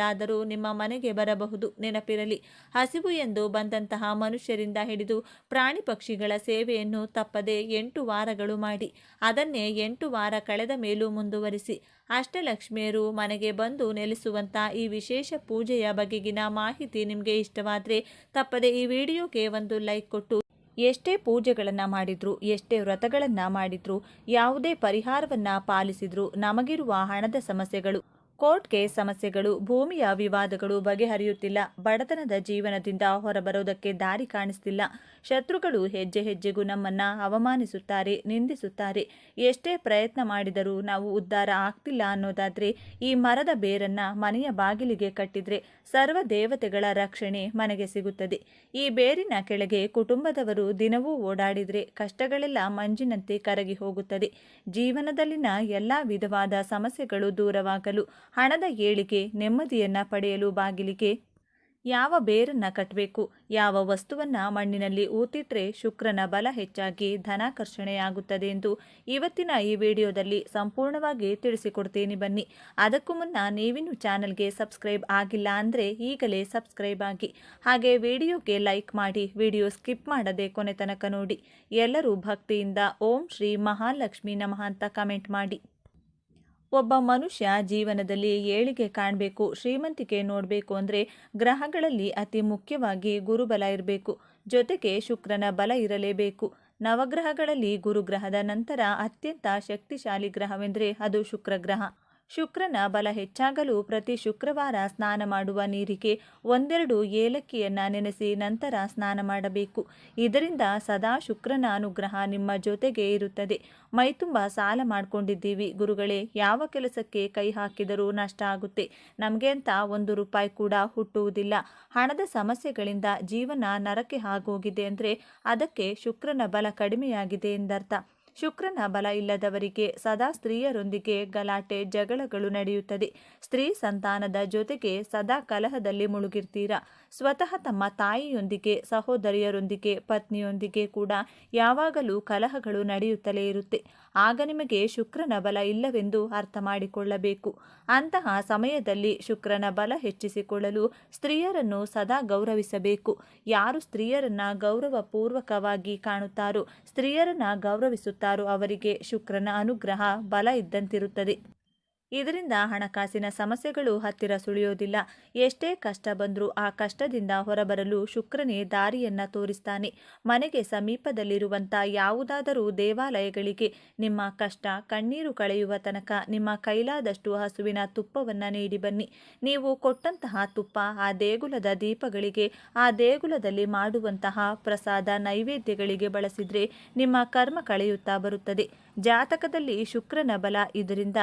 ರೂಪದಲ್ಲಾದರೂ ನಿಮ್ಮ ಮನೆಗೆ ಬರಬಹುದು. ನೆನಪಿರಲಿ, ಹಸಿವು ಎಂದು ಬಂದಂತಹ ಮನುಷ್ಯರಿಂದ ಹಿಡಿದು ಪ್ರಾಣಿ ಪಕ್ಷಿಗಳ ಸೇವೆಯನ್ನು ತಪ್ಪದೆ ಎಂಟು ವಾರಗಳು ಮಾಡಿ, ಅದನ್ನೇ ಎಂಟು ವಾರ ಕಳೆದ ಮೇಲೂ ಮುಂದುವರಿಸಿ ಅಷ್ಟಲಕ್ಷ್ಮಿಯರು ಮನೆಗೆ ಬಂದು ನೆಲೆಸುವಂಥ ಈ ವಿಶೇಷ ಪೂಜೆಯ ಬಗೆಗಿನ ಮಾಹಿತಿ ನಿಮಗೆ ಇಷ್ಟವಾದರೆ ತಪ್ಪದೆ ಈ ವಿಡಿಯೋಗೆ ಒಂದು ಲೈಕ್ ಕೊಟ್ಟು. ಎಷ್ಟೇ ಪೂಜೆಗಳನ್ನು ಮಾಡಿದ್ರು, ಎಷ್ಟೇ ವ್ರತಗಳನ್ನು ಮಾಡಿದ್ರು, ಯಾವುದೇ ಪರಿಹಾರವನ್ನು ಪಾಲಿಸಿದ್ರು ನಮಗಿರುವ ಹಣದ ಸಮಸ್ಯೆಗಳು ಕೋರ್ಟ್ ಕೇಸ್ ಸಮಸ್ಯೆಗಳು, ಭೂಮಿಯ ವಿವಾದಗಳು ಬಗೆಹರಿಯುತ್ತಿಲ್ಲ. ಬಡತನದ ಜೀವನದಿಂದ ಹೊರಬರೋದಕ್ಕೆ ದಾರಿ ಕಾಣಿಸ್ತಿಲ್ಲ. ಶತ್ರುಗಳು ಹೆಜ್ಜೆ ಹೆಜ್ಜೆಗೂ ನಮ್ಮನ್ನ ಅವಮಾನಿಸುತ್ತಾರೆ, ನಿಂದಿಸುತ್ತಾರೆ. ಎಷ್ಟೇ ಪ್ರಯತ್ನ ಮಾಡಿದರೂ ನಾವು ಉದ್ಧಾರ ಆಗ್ತಿಲ್ಲ ಅನ್ನೋದಾದ್ರೆ, ಈ ಮರದ ಬೇರನ್ನು ಮನೆಯ ಬಾಗಿಲಿಗೆ ಕಟ್ಟಿದ್ರೆ ಸರ್ವ ದೇವತೆಗಳ ರಕ್ಷಣೆ ಮನೆಗೆ ಸಿಗುತ್ತದೆ. ಈ ಬೇರಿನ ಕೆಳಗೆ ಕುಟುಂಬದವರು ದಿನವೂ ಓಡಾಡಿದರೆ ಕಷ್ಟಗಳೆಲ್ಲ ಮಂಜಿನಂತೆ ಕರಗಿ ಹೋಗುತ್ತದೆ. ಜೀವನದಲ್ಲಿನ ಎಲ್ಲ ವಿಧವಾದ ಸಮಸ್ಯೆಗಳು ದೂರವಾಗಲು ಹಣದ ಏಳಿಗೆ ನೆಮ್ಮದಿಯನ್ನು ಪಡೆಯಲು ಬಾಗಿಲಿಗೆ ಯಾವ ಬೇರನ್ನು ಕಟ್ಟಬೇಕು ಯಾವ ವಸ್ತುವನ್ನ ಮಣ್ಣಿನಲ್ಲಿ ಊತಿಟ್ರೆ ಶುಕ್ರನ ಬಲ ಹೆಚ್ಚಾಗಿ ಧನಾಕರ್ಷಣೆಯಾಗುತ್ತದೆ ಎಂದು ಇವತ್ತಿನ ಈ ವಿಡಿಯೋದಲ್ಲಿ ಸಂಪೂರ್ಣವಾಗಿ ತಿಳಿಸಿಕೊಡ್ತೀನಿ ಬನ್ನಿ. ಅದಕ್ಕೂ ಮುನ್ನ ನೀವಿನ್ನು ಚಾನಲ್ಗೆ ಸಬ್ಸ್ಕ್ರೈಬ್ ಆಗಿಲ್ಲ ಅಂದರೆ ಈಗಲೇ ಸಬ್ಸ್ಕ್ರೈಬ್ ಆಗಿ. ಹಾಗೆ ವಿಡಿಯೋಗೆ ಲೈಕ್ ಮಾಡಿ, ವಿಡಿಯೋ ಸ್ಕಿಪ್ ಮಾಡದೆ ಕೊನೆ ತನಕ ನೋಡಿ. ಎಲ್ಲರೂ ಭಕ್ತಿಯಿಂದ ಓಂ ಶ್ರೀ ಮಹಾಲಕ್ಷ್ಮಿ ನಮಃ ಅಂತ ಕಮೆಂಟ್ ಮಾಡಿ. ಒಬ್ಬ ಮನುಷ್ಯ ಜೀವನದಲ್ಲಿ ಏಳಿಗೆ ಕಾಣಬೇಕು, ಶ್ರೀಮಂತಿಕೆ ನೋಡಬೇಕು ಅಂದರೆ ಗ್ರಹಗಳಲ್ಲಿ ಅತಿ ಮುಖ್ಯವಾಗಿ ಗುರುಬಲ ಇರಬೇಕು. ಜೊತೆಗೆ ಶುಕ್ರನ ಬಲ ಇರಲೇಬೇಕು. ನವಗ್ರಹಗಳಲ್ಲಿ ಗುರುಗ್ರಹದ ನಂತರ ಅತ್ಯಂತ ಶಕ್ತಿಶಾಲಿ ಗ್ರಹವೆಂದರೆ ಅದು ಶುಕ್ರ ಗ್ರಹ ಶುಕ್ರನ ಬಲ ಹೆಚ್ಚಾಗಲು ಪ್ರತಿ ಶುಕ್ರವಾರ ಸ್ನಾನ ಮಾಡುವ ನೀರಿಗೆ ಒಂದೆರಡು ಏಲಕ್ಕಿಯನ್ನು ನೆನೆಸಿ ನಂತರ ಸ್ನಾನ ಮಾಡಬೇಕು. ಇದರಿಂದ ಸದಾ ಶುಕ್ರನ ಅನುಗ್ರಹ ನಿಮ್ಮ ಜೊತೆಗೆ ಇರುತ್ತದೆ. ಮೈತುಂಬ ಸಾಲ ಮಾಡಿಕೊಂಡಿದ್ದೀವಿ. ಗುರುಗಳೇ, ಯಾವ ಕೆಲಸಕ್ಕೆ ಕೈ ಹಾಕಿದರೂ ನಷ್ಟ ಆಗುತ್ತೆ. ನಮಗೆ ಅಂತ ಒಂದು ರೂಪಾಯಿ ಕೂಡ ಹುಟ್ಟುವುದಿಲ್ಲ. ಹಣದ ಸಮಸ್ಯೆಗಳಿಂದ ಜೀವನ ನರಕ್ಕೆ ಆಗೋಗಿದೆ ಅಂದರೆ ಅದಕ್ಕೆ ಶುಕ್ರನ ಬಲ ಕಡಿಮೆಯಾಗಿದೆ ಎಂದರ್ಥ. ಶುಕ್ರನ ಬಲ ಇಲ್ಲದವರಿಗೆ ಸದಾ ಸ್ತ್ರೀಯರೊಂದಿಗೆ ಗಲಾಟೆ ಜಗಳಗಳು ನಡೆಯುತ್ತದೆ. ಸ್ತ್ರೀ ಸಂತಾನದ ಜೊತೆಗೆ ಸದಾ ಕಲಹದಲ್ಲಿ ಮುಳುಗಿರ್ತೀರಾ? ಸ್ವತಃ ತಮ್ಮ ತಾಯಿಯೊಂದಿಗೆ, ಸಹೋದರಿಯರೊಂದಿಗೆ, ಪತ್ನಿಯೊಂದಿಗೆ ಕೂಡ ಯಾವಾಗಲೂ ಕಲಹಗಳು ನಡೆಯುತ್ತಲೇ ಇರುತ್ತೆ. ಆಗ ನಿಮಗೆ ಶುಕ್ರನ ಬಲ ಇಲ್ಲವೆಂದು ಅರ್ಥ ಮಾಡಿಕೊಳ್ಳಬೇಕು ಅಂತಹ ಸಮಯದಲ್ಲಿ ಶುಕ್ರನ ಬಲ ಹೆಚ್ಚಿಸಿಕೊಳ್ಳಲು ಸ್ತ್ರೀಯರನ್ನು ಸದಾ ಗೌರವಿಸಬೇಕು. ಯಾರು ಸ್ತ್ರೀಯರನ್ನ ಗೌರವಪೂರ್ವಕವಾಗಿ ಕಾಣುತ್ತಾರೋ, ಸ್ತ್ರೀಯರನ್ನ ಗೌರವಿಸುತ್ತಾರೋ ಅವರಿಗೆ ಶುಕ್ರನ ಅನುಗ್ರಹ ಬಲ ಇದ್ದಂತಿರುತ್ತದೆ. ಇದರಿಂದ ಹಣಕಾಸಿನ ಸಮಸ್ಯೆಗಳು ಹತ್ತಿರ ಸುಳಿಯೋದಿಲ್ಲ. ಎಷ್ಟೇ ಕಷ್ಟ ಬಂದರೂ ಆ ಕಷ್ಟದಿಂದ ಹೊರಬರಲು ಶುಕ್ರನೇ ದಾರಿಯನ್ನ ತೋರಿಸ್ತಾನೆ. ಮನೆಗೆ ಸಮೀಪದಲ್ಲಿರುವಂಥ ಯಾವುದಾದರೂ ದೇವಾಲಯಗಳಿಗೆ ನಿಮ್ಮ ಕಷ್ಟ, ಕಣ್ಣೀರು ಕಳೆಯುವ ತನಕ ನಿಮ್ಮ ಕೈಲಾದಷ್ಟು ಹಸುವಿನ ತುಪ್ಪವನ್ನು ನೀಡಿ ಬನ್ನಿ. ನೀವು ಕೊಟ್ಟಂತಹ ತುಪ್ಪ, ಆ ದೇಗುಲದ ದೀಪಗಳಿಗೆ, ಆ ದೇಗುಲದಲ್ಲಿ ಮಾಡುವಂತಹ ಪ್ರಸಾದ ನೈವೇದ್ಯಗಳಿಗೆ ಬಳಸಿದರೆ ನಿಮ್ಮ ಕರ್ಮ ಕಳೆಯುತ್ತಾ ಬರುತ್ತದೆ. ಜಾತಕದಲ್ಲಿ ಶುಕ್ರನ ಬಲ ಇದರಿಂದ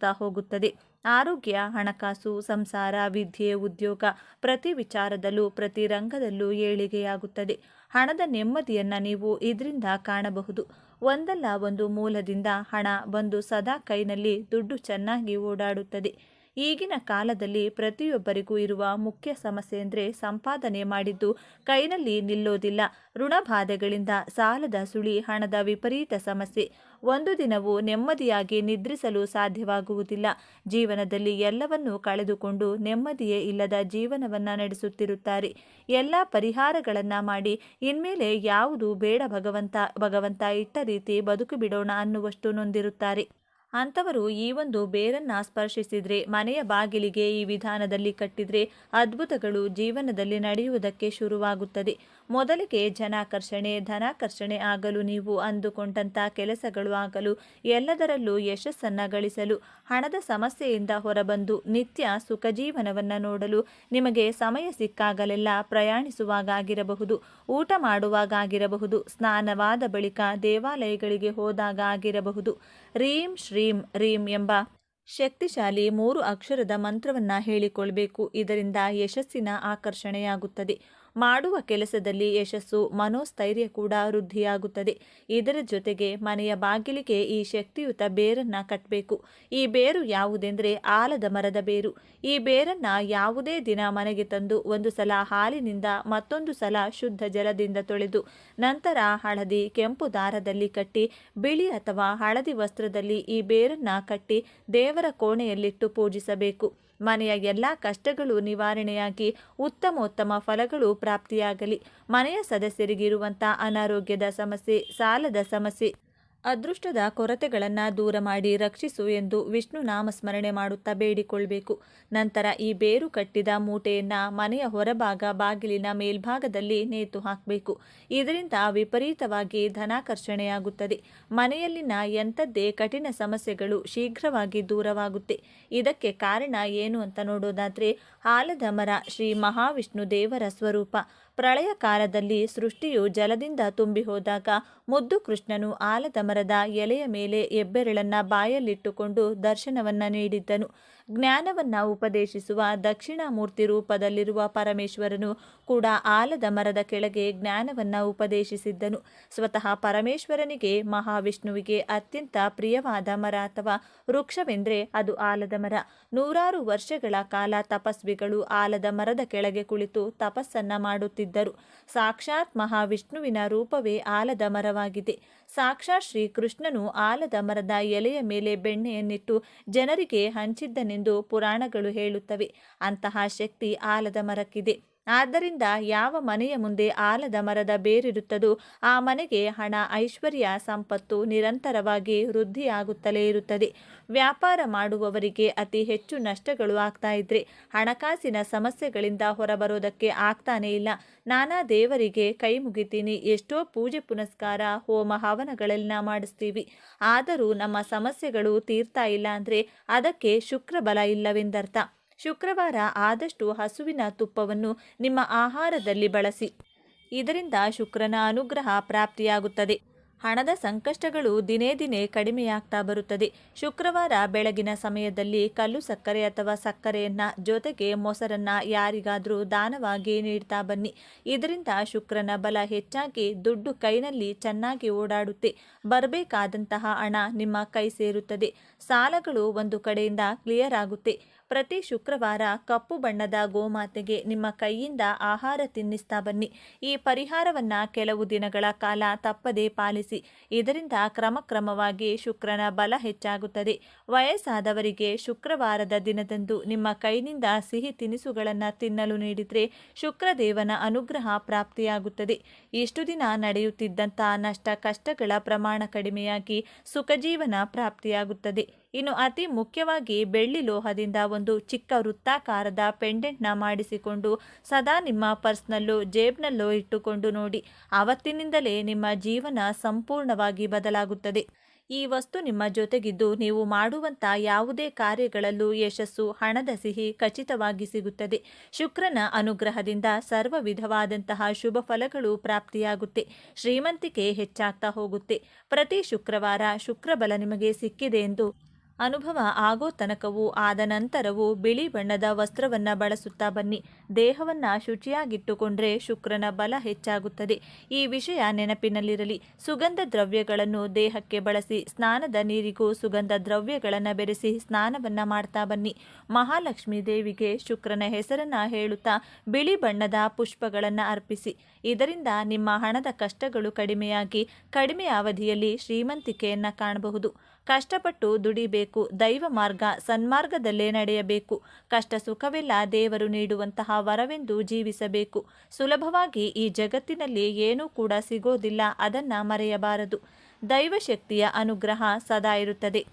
ಹೆಚ್ಚಾಗ್ತಾ ಹೋಗುತ್ತದೆ. ಆರೋಗ್ಯ, ಹಣಕಾಸು, ಸಂಸಾರ, ವಿದ್ಯೆ, ಉದ್ಯೋಗ ಪ್ರತಿ ವಿಚಾರದಲ್ಲೂ, ಪ್ರತಿ ರಂಗದಲ್ಲೂ ಏಳಿಗೆಯಾಗುತ್ತದೆ. ಹಣದ ನೆಮ್ಮದಿಯನ್ನು ನೀವು ಇದರಿಂದ ಕಾಣಬಹುದು. ಒಂದಲ್ಲ ಒಂದು ಮೂಲದಿಂದ ಹಣ ಬಂದು ಸದಾ ಕೈನಲ್ಲಿ ದುಡ್ಡು ಚೆನ್ನಾಗಿ ಓಡಾಡುತ್ತದೆ. ಈಗಿನ ಕಾಲದಲ್ಲಿ ಪ್ರತಿಯೊಬ್ಬರಿಗೂ ಇರುವ ಮುಖ್ಯ ಸಮಸ್ಯೆ ಅಂದರೆ ಸಂಪಾದನೆ ಮಾಡಿದ್ದು ಕೈನಲ್ಲಿ ನಿಲ್ಲೋದಿಲ್ಲ. ಋಣಬಾಧೆಗಳಿಂದ ಸಾಲದ ಸುಳಿ, ಹಣದ ವಿಪರೀತ ಸಮಸ್ಯೆ. ಒಂದು ದಿನವೂ ನೆಮ್ಮದಿಯಾಗಿ ನಿದ್ರಿಸಲು ಸಾಧ್ಯವಾಗುವುದಿಲ್ಲ. ಜೀವನದಲ್ಲಿ ಎಲ್ಲವನ್ನೂ ಕಳೆದುಕೊಂಡು ನೆಮ್ಮದಿಯೇ ಇಲ್ಲದ ಜೀವನವನ್ನು ನಡೆಸುತ್ತಿರುತ್ತಾರೆ. ಎಲ್ಲ ಪರಿಹಾರಗಳನ್ನು ಮಾಡಿ ಇನ್ಮೇಲೆ ಯಾವುದು ಬೇಡ ಭಗವಂತ ಭಗವಂತ ಇಟ್ಟ ರೀತಿ ಬದುಕು ಬಿಡೋಣ ಅನ್ನುವಷ್ಟು ನೊಂದಿರುತ್ತಾರೆ. ಅಂಥವರು ಈ ಒಂದು ಬೇರನ್ನ ಸ್ಪರ್ಶಿಸಿದರೆ, ಮನೆಯ ಬಾಗಿಲಿಗೆ ಈ ವಿಧಾನದಲ್ಲಿ ಕಟ್ಟಿದರೆ ಅದ್ಭುತಗಳು ಜೀವನದಲ್ಲಿ ನಡೆಯುವುದಕ್ಕೆ ಶುರುವಾಗುತ್ತದೆ. ಮೊದಲಿಗೆ ಜನಾಕರ್ಷಣೆ, ಧನಾಕರ್ಷಣೆ ಆಗಲು ನೀವು ಅಂದುಕೊಂಡಂಥ ಕೆಲಸಗಳು ಆಗಲು, ಎಲ್ಲದರಲ್ಲೂ ಯಶಸ್ಸನ್ನು ಗಳಿಸಲು, ಹಣದ ಸಮಸ್ಯೆಯಿಂದ ಹೊರಬಂದು ನಿತ್ಯ ಸುಖ ಜೀವನವನ್ನು ನೋಡಲು ನಿಮಗೆ ಸಮಯ ಸಿಕ್ಕಾಗಲೆಲ್ಲ ಪ್ರಯಾಣಿಸುವಾಗ ಆಗಿರಬಹುದು ಊಟ ಮಾಡುವಾಗ ಆಗಿರಬಹುದು ಸ್ನಾನವಾದ ಬಳಿಕ ದೇವಾಲಯಗಳಿಗೆ ಹೋದಾಗ ಆಗಿರಬಹುದು. ರೀಂ ಶ್ರೀಂ ರೀಂ ರೀಂ ಎಂಬ ಶಕ್ತಿಶಾಲಿ ಮೂರು ಅಕ್ಷರದ ಮಂತ್ರವನ್ನು ಹೇಳಿಕೊಳ್ಬೇಕು. ಇದರಿಂದ ಯಶಸ್ಸಿನ ಆಕರ್ಷಣೆಯಾಗುತ್ತದೆ. ಮಾಡುವ ಕೆಲಸದಲ್ಲಿ ಯಶಸ್ಸು ಮನೋಸ್ಥೈರ್ಯ ಕೂಡ ವೃದ್ಧಿಯಾಗುತ್ತದೆ. ಇದರ ಜೊತೆಗೆ ಮನೆಯ ಬಾಗಿಲಿಗೆ ಈ ಶಕ್ತಿಯುತ ಬೇರನ್ನ ಕಟ್ಟಬೇಕು ಈ ಬೇರು ಯಾವುದೆಂದರೆ ಆಲದ ಮರದ ಬೇರು. ಈ ಬೇರನ್ನ ಯಾವುದೇ ದಿನ ಮನೆಗೆ ತಂದು ಒಂದು ಸಲ ಹಾಲಿನಿಂದ ಮತ್ತೊಂದು ಸಲ ಶುದ್ಧ ಜಲದಿಂದ ತೊಳೆದು, ನಂತರ ಹಳದಿ ಕೆಂಪು ದಾರದಲ್ಲಿ ಕಟ್ಟಿ, ಬಿಳಿ ಅಥವಾ ಹಳದಿ ವಸ್ತ್ರದಲ್ಲಿ ಈ ಬೇರನ್ನ ಕಟ್ಟಿ ದೇವರ ಕೋಣೆಯಲ್ಲಿಟ್ಟು ಪೂಜಿಸಬೇಕು. ಮನೆಯ ಎಲ್ಲ ಕಷ್ಟಗಳು ನಿವಾರಣೆಯಾಗಿ ಉತ್ತಮೋತ್ತಮ ಫಲಗಳು ಪ್ರಾಪ್ತಿಯಾಗಲಿ. ಮನೆಯ ಸದಸ್ಯರಿಗಿರುವಂಥ ಅನಾರೋಗ್ಯದ ಸಮಸ್ಯೆ ಸಾಲದ ಸಮಸ್ಯೆ ಅದೃಷ್ಟದ ಕೊರತೆಗಳನ್ನು ದೂರ ಮಾಡಿ ರಕ್ಷಿಸು ಎಂದು ವಿಷ್ಣು ನಾಮಸ್ಮರಣೆ ಮಾಡುತ್ತಾ ಬೇಡಿಕೊಳ್ಬೇಕು. ನಂತರ ಈ ಬೇರು ಕಟ್ಟಿದ ಮೂಟೆಯನ್ನು ಮನೆಯ ಹೊರಭಾಗ ಬಾಗಿಲಿನ ಮೇಲ್ಭಾಗದಲ್ಲಿ ನೇತು ಹಾಕಬೇಕು. ಇದರಿಂದ ವಿಪರೀತವಾಗಿ ಧನಾಕರ್ಷಣೆಯಾಗುತ್ತದೆ. ಮನೆಯಲ್ಲಿನ ಎಂಥದ್ದೇ ಕಠಿಣ ಸಮಸ್ಯೆಗಳು ಶೀಘ್ರವಾಗಿ ದೂರವಾಗುತ್ತೆ. ಇದಕ್ಕೆ ಕಾರಣ ಏನು ಅಂತ ನೋಡೋದಾದರೆ ಆಲದ ಮರ ಶ್ರೀ ಮಹಾವಿಷ್ಣು ದೇವರ ಸ್ವರೂಪ. ಪ್ರಳಯ ಕಾಲದಲ್ಲಿ ಸೃಷ್ಟಿಯು ಜಲದಿಂದ ತುಂಬಿ ಹೋದಾಗ ಮುದ್ದು ಕೃಷ್ಣನು ಆಲದ ಮರದ ಎಲೆಯ ಮೇಲೆ ಎಬ್ಬೆರಳನ್ನ ಬಾಯಲ್ಲಿಟ್ಟುಕೊಂಡು ದರ್ಶನವನ್ನ ನೀಡಿದ್ದನು. ಜ್ಞಾನವನ್ನ ಉಪದೇಶಿಸುವ ದಕ್ಷಿಣಾಮೂರ್ತಿ ರೂಪದಲ್ಲಿರುವ ಪರಮೇಶ್ವರನು ಕೂಡ ಆಲದ ಮರದ ಕೆಳಗೆ ಜ್ಞಾನವನ್ನ ಉಪದೇಶಿಸಿದ್ದನು. ಸ್ವತಃ ಪರಮೇಶ್ವರನಿಗೆ ಮಹಾವಿಷ್ಣುವಿಗೆ ಅತ್ಯಂತ ಪ್ರಿಯವಾದ ಮರ ಅಥವಾ ವೃಕ್ಷವೆಂದರೆ ಅದು ಆಲದ ಮರ. ನೂರಾರು ವರ್ಷಗಳ ಕಾಲ ತಪಸ್ವಿಗಳು ಆಲದ ಮರದ ಕೆಳಗೆ ಕುಳಿತು ತಪಸ್ಸನ್ನ ಮಾಡುತ್ತಿದ್ದರು. ಸಾಕ್ಷಾತ್ ಮಹಾವಿಷ್ಣುವಿನ ರೂಪವೇ ಆಲದ ಮರವಾಗಿದೆ. ಸಾಕ್ಷಾತ್ ಶ್ರೀಕೃಷ್ಣನು ಆಲದ ಮರದ ಎಲೆಯ ಮೇಲೆ ಬೆಣ್ಣೆಯನ್ನಿಟ್ಟು ಜನರಿಗೆ ಹಂಚಿದ್ದನೆಂದು ಪುರಾಣಗಳು ಹೇಳುತ್ತವೆ. ಅಂತಹ ಶಕ್ತಿ ಆಲದ ಮರಕ್ಕಿದೆ. ಆದ್ದರಿಂದ ಯಾವ ಮನೆಯ ಮುಂದೆ ಆಲದ ಮರದ ಬೇರಿರುತ್ತದೋ ಆ ಮನೆಗೆ ಹಣ, ಐಶ್ವರ್ಯ, ಸಂಪತ್ತು ನಿರಂತರವಾಗಿ ವೃದ್ಧಿಯಾಗುತ್ತಲೇ ಇರುತ್ತದೆ. ವ್ಯಾಪಾರ ಮಾಡುವವರಿಗೆ ಅತಿ ಹೆಚ್ಚು ನಷ್ಟಗಳು ಆಗ್ತಾ ಇದ್ರೆ ಹಣಕಾಸಿನ ಸಮಸ್ಯೆಗಳಿಂದ ಹೊರಬರೋದಕ್ಕೆ ಆಗ್ತಾನೇ ಇಲ್ಲ. ನಾನಾ ದೇವರಿಗೆ ಕೈ ಮುಗಿತೀನಿ. ಎಷ್ಟೋ ಪೂಜೆ, ಪುನಸ್ಕಾರ, ಹೋಮ ಹವನಗಳೆಲ್ಲ ಮಾಡಿಸ್ತೀವಿ. ಆದರೂ ನಮ್ಮ ಸಮಸ್ಯೆಗಳು ತೀರ್ತಾ ಇಲ್ಲ ಅಂದರೆ ಅದಕ್ಕೆ ಶುಕ್ರಬಲ ಇಲ್ಲವೆಂದರ್ಥ. ಶುಕ್ರವಾರ ಆದಷ್ಟು ಹಸುವಿನ ತುಪ್ಪವನ್ನು ನಿಮ್ಮ ಆಹಾರದಲ್ಲಿ ಬಳಸಿ. ಇದರಿಂದ ಶುಕ್ರನ ಅನುಗ್ರಹ ಪ್ರಾಪ್ತಿಯಾಗುತ್ತದೆ. ಹಣದ ಸಂಕಷ್ಟಗಳು ದಿನೇ ದಿನೇ ಕಡಿಮೆಯಾಗ್ತಾ ಬರುತ್ತದೆ. ಶುಕ್ರವಾರ ಬೆಳಗಿನ ಸಮಯದಲ್ಲಿ ಕಲ್ಲು ಸಕ್ಕರೆ ಅಥವಾ ಸಕ್ಕರೆಯನ್ನ ಜೊತೆಗೆ ಮೊಸರನ್ನ ಯಾರಿಗಾದರೂ ದಾನವಾಗಿ ನೀಡ್ತಾ ಬನ್ನಿ. ಇದರಿಂದ ಶುಕ್ರನ ಬಲ ಹೆಚ್ಚಾಗಿ ದುಡ್ಡು ಕೈನಲ್ಲಿ ಚೆನ್ನಾಗಿ ಓಡಾಡುತ್ತೆ. ಬರಬೇಕಾದಂತಹ ಹಣ ನಿಮ್ಮ ಕೈ ಸೇರುತ್ತದೆ. ಸಾಲಗಳು ಒಂದು ಕಡೆಯಿಂದ ಕ್ಲಿಯರ್ ಆಗುತ್ತೆ. ಪ್ರತಿ ಶುಕ್ರವಾರ ಕಪ್ಪು ಬಣ್ಣದ ಗೋಮಾತೆಗೆ ನಿಮ್ಮ ಕೈಯಿಂದ ಆಹಾರ ತಿನ್ನಿಸ್ತಾ ಬನ್ನಿ. ಈ ಪರಿಹಾರವನ್ನ ಕೆಲವು ದಿನಗಳ ಕಾಲ ತಪ್ಪದೇ ಪಾಲಿಸಿ, ಇದರಿಂದ ಕ್ರಮಕ್ರಮವಾಗಿ ಶುಕ್ರನ ಬಲ ಹೆಚ್ಚಾಗುತ್ತದೆ. ವಯಸ್ಸಾದವರಿಗೆ ಶುಕ್ರವಾರದ ದಿನದಂದು ನಿಮ್ಮ ಕೈನಿಂದ ಸಿಹಿ ತಿನಿಸುಗಳನ್ನು ತಿನ್ನಲು ನೀಡಿದರೆ ಶುಕ್ರದೇವನ ಅನುಗ್ರಹ ಪ್ರಾಪ್ತಿಯಾಗುತ್ತದೆ. ಇಷ್ಟು ದಿನ ನಡೆಯುತ್ತಿದ್ದಂಥ ನಷ್ಟ ಕಷ್ಟಗಳ ಪ್ರಮಾಣ ಕಡಿಮೆಯಾಗಿ ಸುಖಜೀವನ ಪ್ರಾಪ್ತಿಯಾಗುತ್ತದೆ. ಇನ್ನು ಅತಿ ಮುಖ್ಯವಾಗಿ ಬೆಳ್ಳಿ ಲೋಹದಿಂದ ಒಂದು ಚಿಕ್ಕ ವೃತ್ತಾಕಾರದ ಪೆಂಡೆಂಟ್ನ ಮಾಡಿಸಿಕೊಂಡು ಸದಾ ನಿಮ್ಮ ಪರ್ಸ್ನಲ್ಲೋ ಜೇಬ್ನಲ್ಲೋ ಇಟ್ಟುಕೊಂಡು ನೋಡಿ. ಆವತ್ತಿನಿಂದಲೇ ನಿಮ್ಮ ಜೀವನ ಸಂಪೂರ್ಣವಾಗಿ ಬದಲಾಗುತ್ತದೆ. ಈ ವಸ್ತು ನಿಮ್ಮ ಜೊತೆಗಿದ್ದು ನೀವು ಮಾಡುವಂಥ ಯಾವುದೇ ಕಾರ್ಯಗಳಲ್ಲೂ ಯಶಸ್ಸು, ಹಣದ ಸಿಹಿ ಖಚಿತವಾಗಿ ಸಿಗುತ್ತದೆ. ಶುಕ್ರನ ಅನುಗ್ರಹದಿಂದ ಸರ್ವ ವಿಧವಾದಂತಹ ಶುಭ ಫಲಗಳು ಪ್ರಾಪ್ತಿಯಾಗುತ್ತೆ. ಶ್ರೀಮಂತಿಕೆ ಹೆಚ್ಚಾಗ್ತಾ ಹೋಗುತ್ತೆ. ಪ್ರತಿ ಶುಕ್ರವಾರ ಶುಕ್ರಬಲ ನಿಮಗೆ ಸಿಕ್ಕಿದೆ ಎಂದು ಅನುಭವ ಆಗೋ ತನಕವೂ ಆದ ನಂತರವೂ ಬಿಳಿ ಬಣ್ಣದ ವಸ್ತ್ರವನ್ನ ಬಳಸುತ್ತಾ ಬನ್ನಿ. ದೇಹವನ್ನ ಶುಚಿಯಾಗಿಟ್ಟುಕೊಂಡ್ರೆ ಶುಕ್ರನ ಬಲ ಹೆಚ್ಚಾಗುತ್ತದೆ. ಈ ವಿಷಯ ನೆನಪಿನಲ್ಲಿರಲಿ. ಸುಗಂಧ ದ್ರವ್ಯಗಳನ್ನು ದೇಹಕ್ಕೆ ಬಳಸಿ ಸ್ನಾನದ ನೀರಿಗೂ ಸುಗಂಧ ದ್ರವ್ಯಗಳನ್ನು ಬೆರೆಸಿ ಸ್ನಾನವನ್ನ ಮಾಡ್ತಾ ಬನ್ನಿ. ಮಹಾಲಕ್ಷ್ಮೀ ದೇವಿಗೆ ಶುಕ್ರನ ಹೆಸರನ್ನ ಹೇಳುತ್ತಾ ಬಿಳಿ ಬಣ್ಣದ ಪುಷ್ಪಗಳನ್ನು ಅರ್ಪಿಸಿ. ಇದರಿಂದ ನಿಮ್ಮ ಹಣದ ಕಷ್ಟಗಳು ಕಡಿಮೆಯಾಗಿ ಕಡಿಮೆ ಅವಧಿಯಲ್ಲಿ ಶ್ರೀಮಂತಿಕೆಯನ್ನ ಕಾಣಬಹುದು. ಕಷ್ಟಪಟ್ಟು ದುಡಿಬೇಕು, ದೈವ ಮಾರ್ಗ ಸನ್ಮಾರ್ಗದಲ್ಲೇ ನಡೆಯಬೇಕು. ಕಷ್ಟ ಸುಖವೆಲ್ಲ ದೇವರು ನೀಡುವಂತಹ ವರವೆಂದು ಜೀವಿಸಬೇಕು. ಸುಲಭವಾಗಿ ಈ ಜಗತ್ತಿನಲ್ಲಿ ಏನೂ ಕೂಡ ಸಿಗೋದಿಲ್ಲ, ಅದನ್ನ ಮರೆಯಬಾರದು. ದೈವಶಕ್ತಿಯ ಅನುಗ್ರಹ ಸದಾ ಇರುತ್ತದೆ.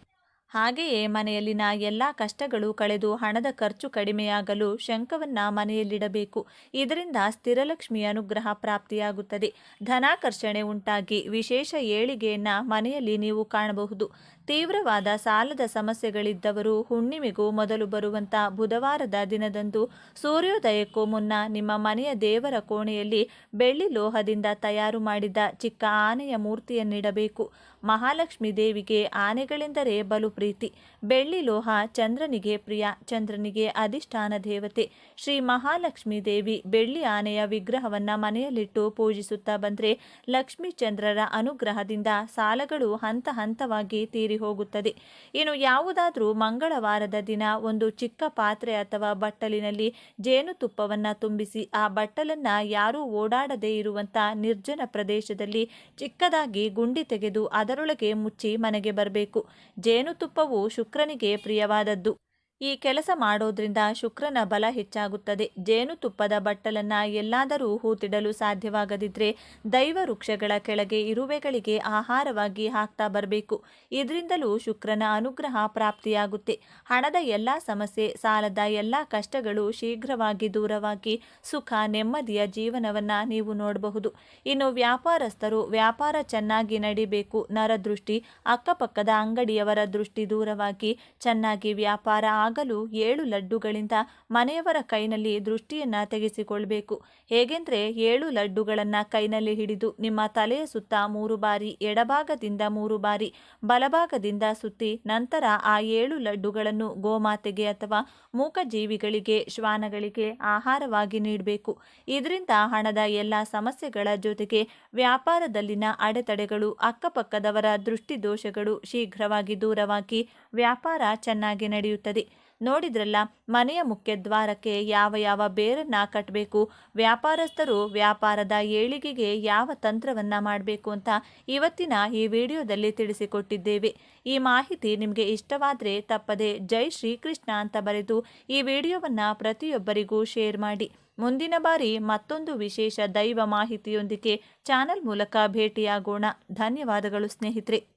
ಹಾಗೆಯೇ ಮನೆಯಲ್ಲಿನ ಎಲ್ಲ ಕಷ್ಟಗಳು ಕಳೆದು ಹಣದ ಖರ್ಚು ಕಡಿಮೆಯಾಗಲು ಶಂಖವನ್ನ ಮನೆಯಲ್ಲಿಡಬೇಕು. ಇದರಿಂದ ಸ್ಥಿರಲಕ್ಷ್ಮಿ ಅನುಗ್ರಹ ಪ್ರಾಪ್ತಿಯಾಗುತ್ತದೆ. ಧನಾಕರ್ಷಣೆ ಉಂಟಾಗಿ ವಿಶೇಷ ಏಳಿಗೆಯನ್ನ ಮನೆಯಲ್ಲಿ ನೀವು ಕಾಣಬಹುದು. ತೀವ್ರವಾದ ಸಾಲದ ಸಮಸ್ಯೆಗಳಿದ್ದವರು ಹುಣ್ಣಿಮೆಗೂ ಮೊದಲು ಬರುವಂತ ಬುಧವಾರದ ದಿನದಂದು ಸೂರ್ಯೋದಯಕ್ಕೂ ಮುನ್ನ ನಿಮ್ಮ ಮನೆಯ ದೇವರ ಕೋಣೆಯಲ್ಲಿ ಬೆಳ್ಳಿ ಲೋಹದಿಂದ ತಯಾರು ಮಾಡಿದ ಚಿಕ್ಕ ಆನೆಯ ಮೂರ್ತಿಯನ್ನಿಡಬೇಕು. ಮಹಾಲಕ್ಷ್ಮಿ ದೇವಿಗೆ ಆನೆಗಳೆಂದರೆ ಬಲು ಪ್ರೀತಿ. ಬೆಳ್ಳಿ ಲೋಹ ಚಂದ್ರನಿಗೆ ಪ್ರಿಯ, ಚಂದ್ರನಿಗೆ ಅಧಿಷ್ಠಾನ ದೇವತೆ. ಶ್ರೀ ಮಹಾಲಕ್ಷ್ಮಿ ದೇವಿ ಬೆಳ್ಳಿ ಆನೆಯ ವಿಗ್ರಹವನ್ನ ಮನೆಯಲ್ಲಿಟ್ಟು ಪೂಜಿಸುತ್ತಾ ಬಂದ್ರೆ ಲಕ್ಷ್ಮೀಚಂದ್ರರ ಅನುಗ್ರಹದಿಂದ ಸಾಲಗಳು ಹಂತ ಹಂತವಾಗಿ ತೀರಿ ಹೋಗುತ್ತದೆ. ಇನ್ನು ಯಾವುದಾದರೂ ಮಂಗಳವಾರದ ದಿನ ಒಂದು ಚಿಕ್ಕ ಪಾತ್ರೆ ಅಥವಾ ಬಟ್ಟಲಿನಲ್ಲಿ ಜೇನುತುಪ್ಪವನ್ನ ತುಂಬಿಸಿ, ಆ ಬಟ್ಟಲನ್ನ ಯಾರೂ ಓಡಾಡದೇ ಇರುವಂತ ನಿರ್ಜನ ಪ್ರದೇಶದಲ್ಲಿ ಚಿಕ್ಕದಾಗಿ ಗುಂಡಿ ತೆಗೆದು ಅದರೊಳಗೆ ಮುಚ್ಚಿ ಮನೆಗೆ ಬರಬೇಕು. ಜೇನುತುಪ್ಪವು ಶುಕ್ರನಿಗೆ ಪ್ರಿಯವಾದದ್ದು. ಈ ಕೆಲಸ ಮಾಡೋದ್ರಿಂದ ಶುಕ್ರನ ಬಲ ಹೆಚ್ಚಾಗುತ್ತದೆ. ಜೇನುತುಪ್ಪದ ಬಟ್ಟಲನ್ನ ಎಲ್ಲಾದರೂ ಹೂತಿಡಲು ಸಾಧ್ಯವಾಗದಿದ್ರೆ ದೈವ ವೃಕ್ಷಗಳ ಕೆಳಗೆ ಇರುವೆಗಳಿಗೆ ಆಹಾರವಾಗಿ ಹಾಕ್ತಾ ಬರಬೇಕು. ಇದರಿಂದಲೂ ಶುಕ್ರನ ಅನುಗ್ರಹ ಪ್ರಾಪ್ತಿಯಾಗುತ್ತೆ. ಹಣದ ಎಲ್ಲ ಸಮಸ್ಯೆ, ಸಾಲದ ಎಲ್ಲ ಕಷ್ಟಗಳು ಶೀಘ್ರವಾಗಿ ದೂರವಾಗಿ ಸುಖ, ನೆಮ್ಮದಿಯ ಜೀವನವನ್ನ ನೀವು ನೋಡಬಹುದು. ಇನ್ನು ವ್ಯಾಪಾರಸ್ಥರು ವ್ಯಾಪಾರ ಚೆನ್ನಾಗಿ ನಡಿಬೇಕು. ನರದೃಷ್ಟಿ, ಅಕ್ಕಪಕ್ಕದ ಅಂಗಡಿಯವರ ದೃಷ್ಟಿ ದೂರವಾಗಿ ಚೆನ್ನಾಗಿ ವ್ಯಾಪಾರ ಆಗಲೂ ಏಳು ಲಡ್ಡುಗಳಿಂದ ಮನೆಯವರ ಕೈನಲ್ಲಿ ದೃಷ್ಟಿಯನ್ನು ತೆಗೆಸಿಕೊಳ್ಬೇಕು. ಹೇಗೆಂದರೆ ಏಳು ಲಡ್ಡುಗಳನ್ನು ಕೈನಲ್ಲಿ ಹಿಡಿದು ನಿಮ್ಮ ತಲೆಯ ಸುತ್ತ ಮೂರು ಬಾರಿ, ಎಡಭಾಗದಿಂದ ಮೂರು ಬಾರಿ, ಬಲಭಾಗದಿಂದ ಸುತ್ತಿ ನಂತರ ಆ ಏಳು ಲಡ್ಡುಗಳನ್ನು ಗೋಮಾತೆಗೆ ಅಥವಾ ಮೂಕಜೀವಿಗಳಿಗೆ, ಶ್ವಾನಗಳಿಗೆ ಆಹಾರವಾಗಿ ನೀಡಬೇಕು. ಇದರಿಂದ ಹಣದ ಎಲ್ಲ ಸಮಸ್ಯೆಗಳ ಜೊತೆಗೆ ವ್ಯಾಪಾರದಲ್ಲಿನ ಅಡೆತಡೆಗಳು, ಅಕ್ಕಪಕ್ಕದವರ ದೃಷ್ಟಿದೋಷಗಳು ಶೀಘ್ರವಾಗಿ ದೂರವಾಗಿ ವ್ಯಾಪಾರ ಚೆನ್ನಾಗಿ ನಡೆಯುತ್ತದೆ. ನೋಡಿದ್ರಲ್ಲ, ಮನೆಯ ಮುಖ್ಯ ದ್ವಾರಕ್ಕೆ ಯಾವ ಯಾವ ಬೇರನ್ನ ಕಟ್ಟಬೇಕು ವ್ಯಾಪಾರಸ್ಥರು ವ್ಯಾಪಾರದ ಏಳಿಗೆಗೆ ಯಾವ ತಂತ್ರವನ್ನ ಮಾಡಬೇಕು ಅಂತ ಇವತ್ತಿನ ಈ ವಿಡಿಯೋದಲ್ಲಿ ತಿಳಿಸಿಕೊಟ್ಟಿದ್ದೇವೆ. ಈ ಮಾಹಿತಿ ನಿಮಗೆ ಇಷ್ಟವಾದರೆ ತಪ್ಪದೆ ಜೈ ಶ್ರೀಕೃಷ್ಣ ಅಂತ ಬರೆದು ಈ ವಿಡಿಯೋವನ್ನು ಪ್ರತಿಯೊಬ್ಬರಿಗೂ ಶೇರ್ ಮಾಡಿ. ಮುಂದಿನ ಬಾರಿ ಮತ್ತೊಂದು ವಿಶೇಷ ದೈವ ಮಾಹಿತಿಯೊಂದಿಗೆ ಚಾನಲ್ ಮೂಲಕ ಭೇಟಿಯಾಗೋಣ. ಧನ್ಯವಾದಗಳು ಸ್ನೇಹಿತರೆ.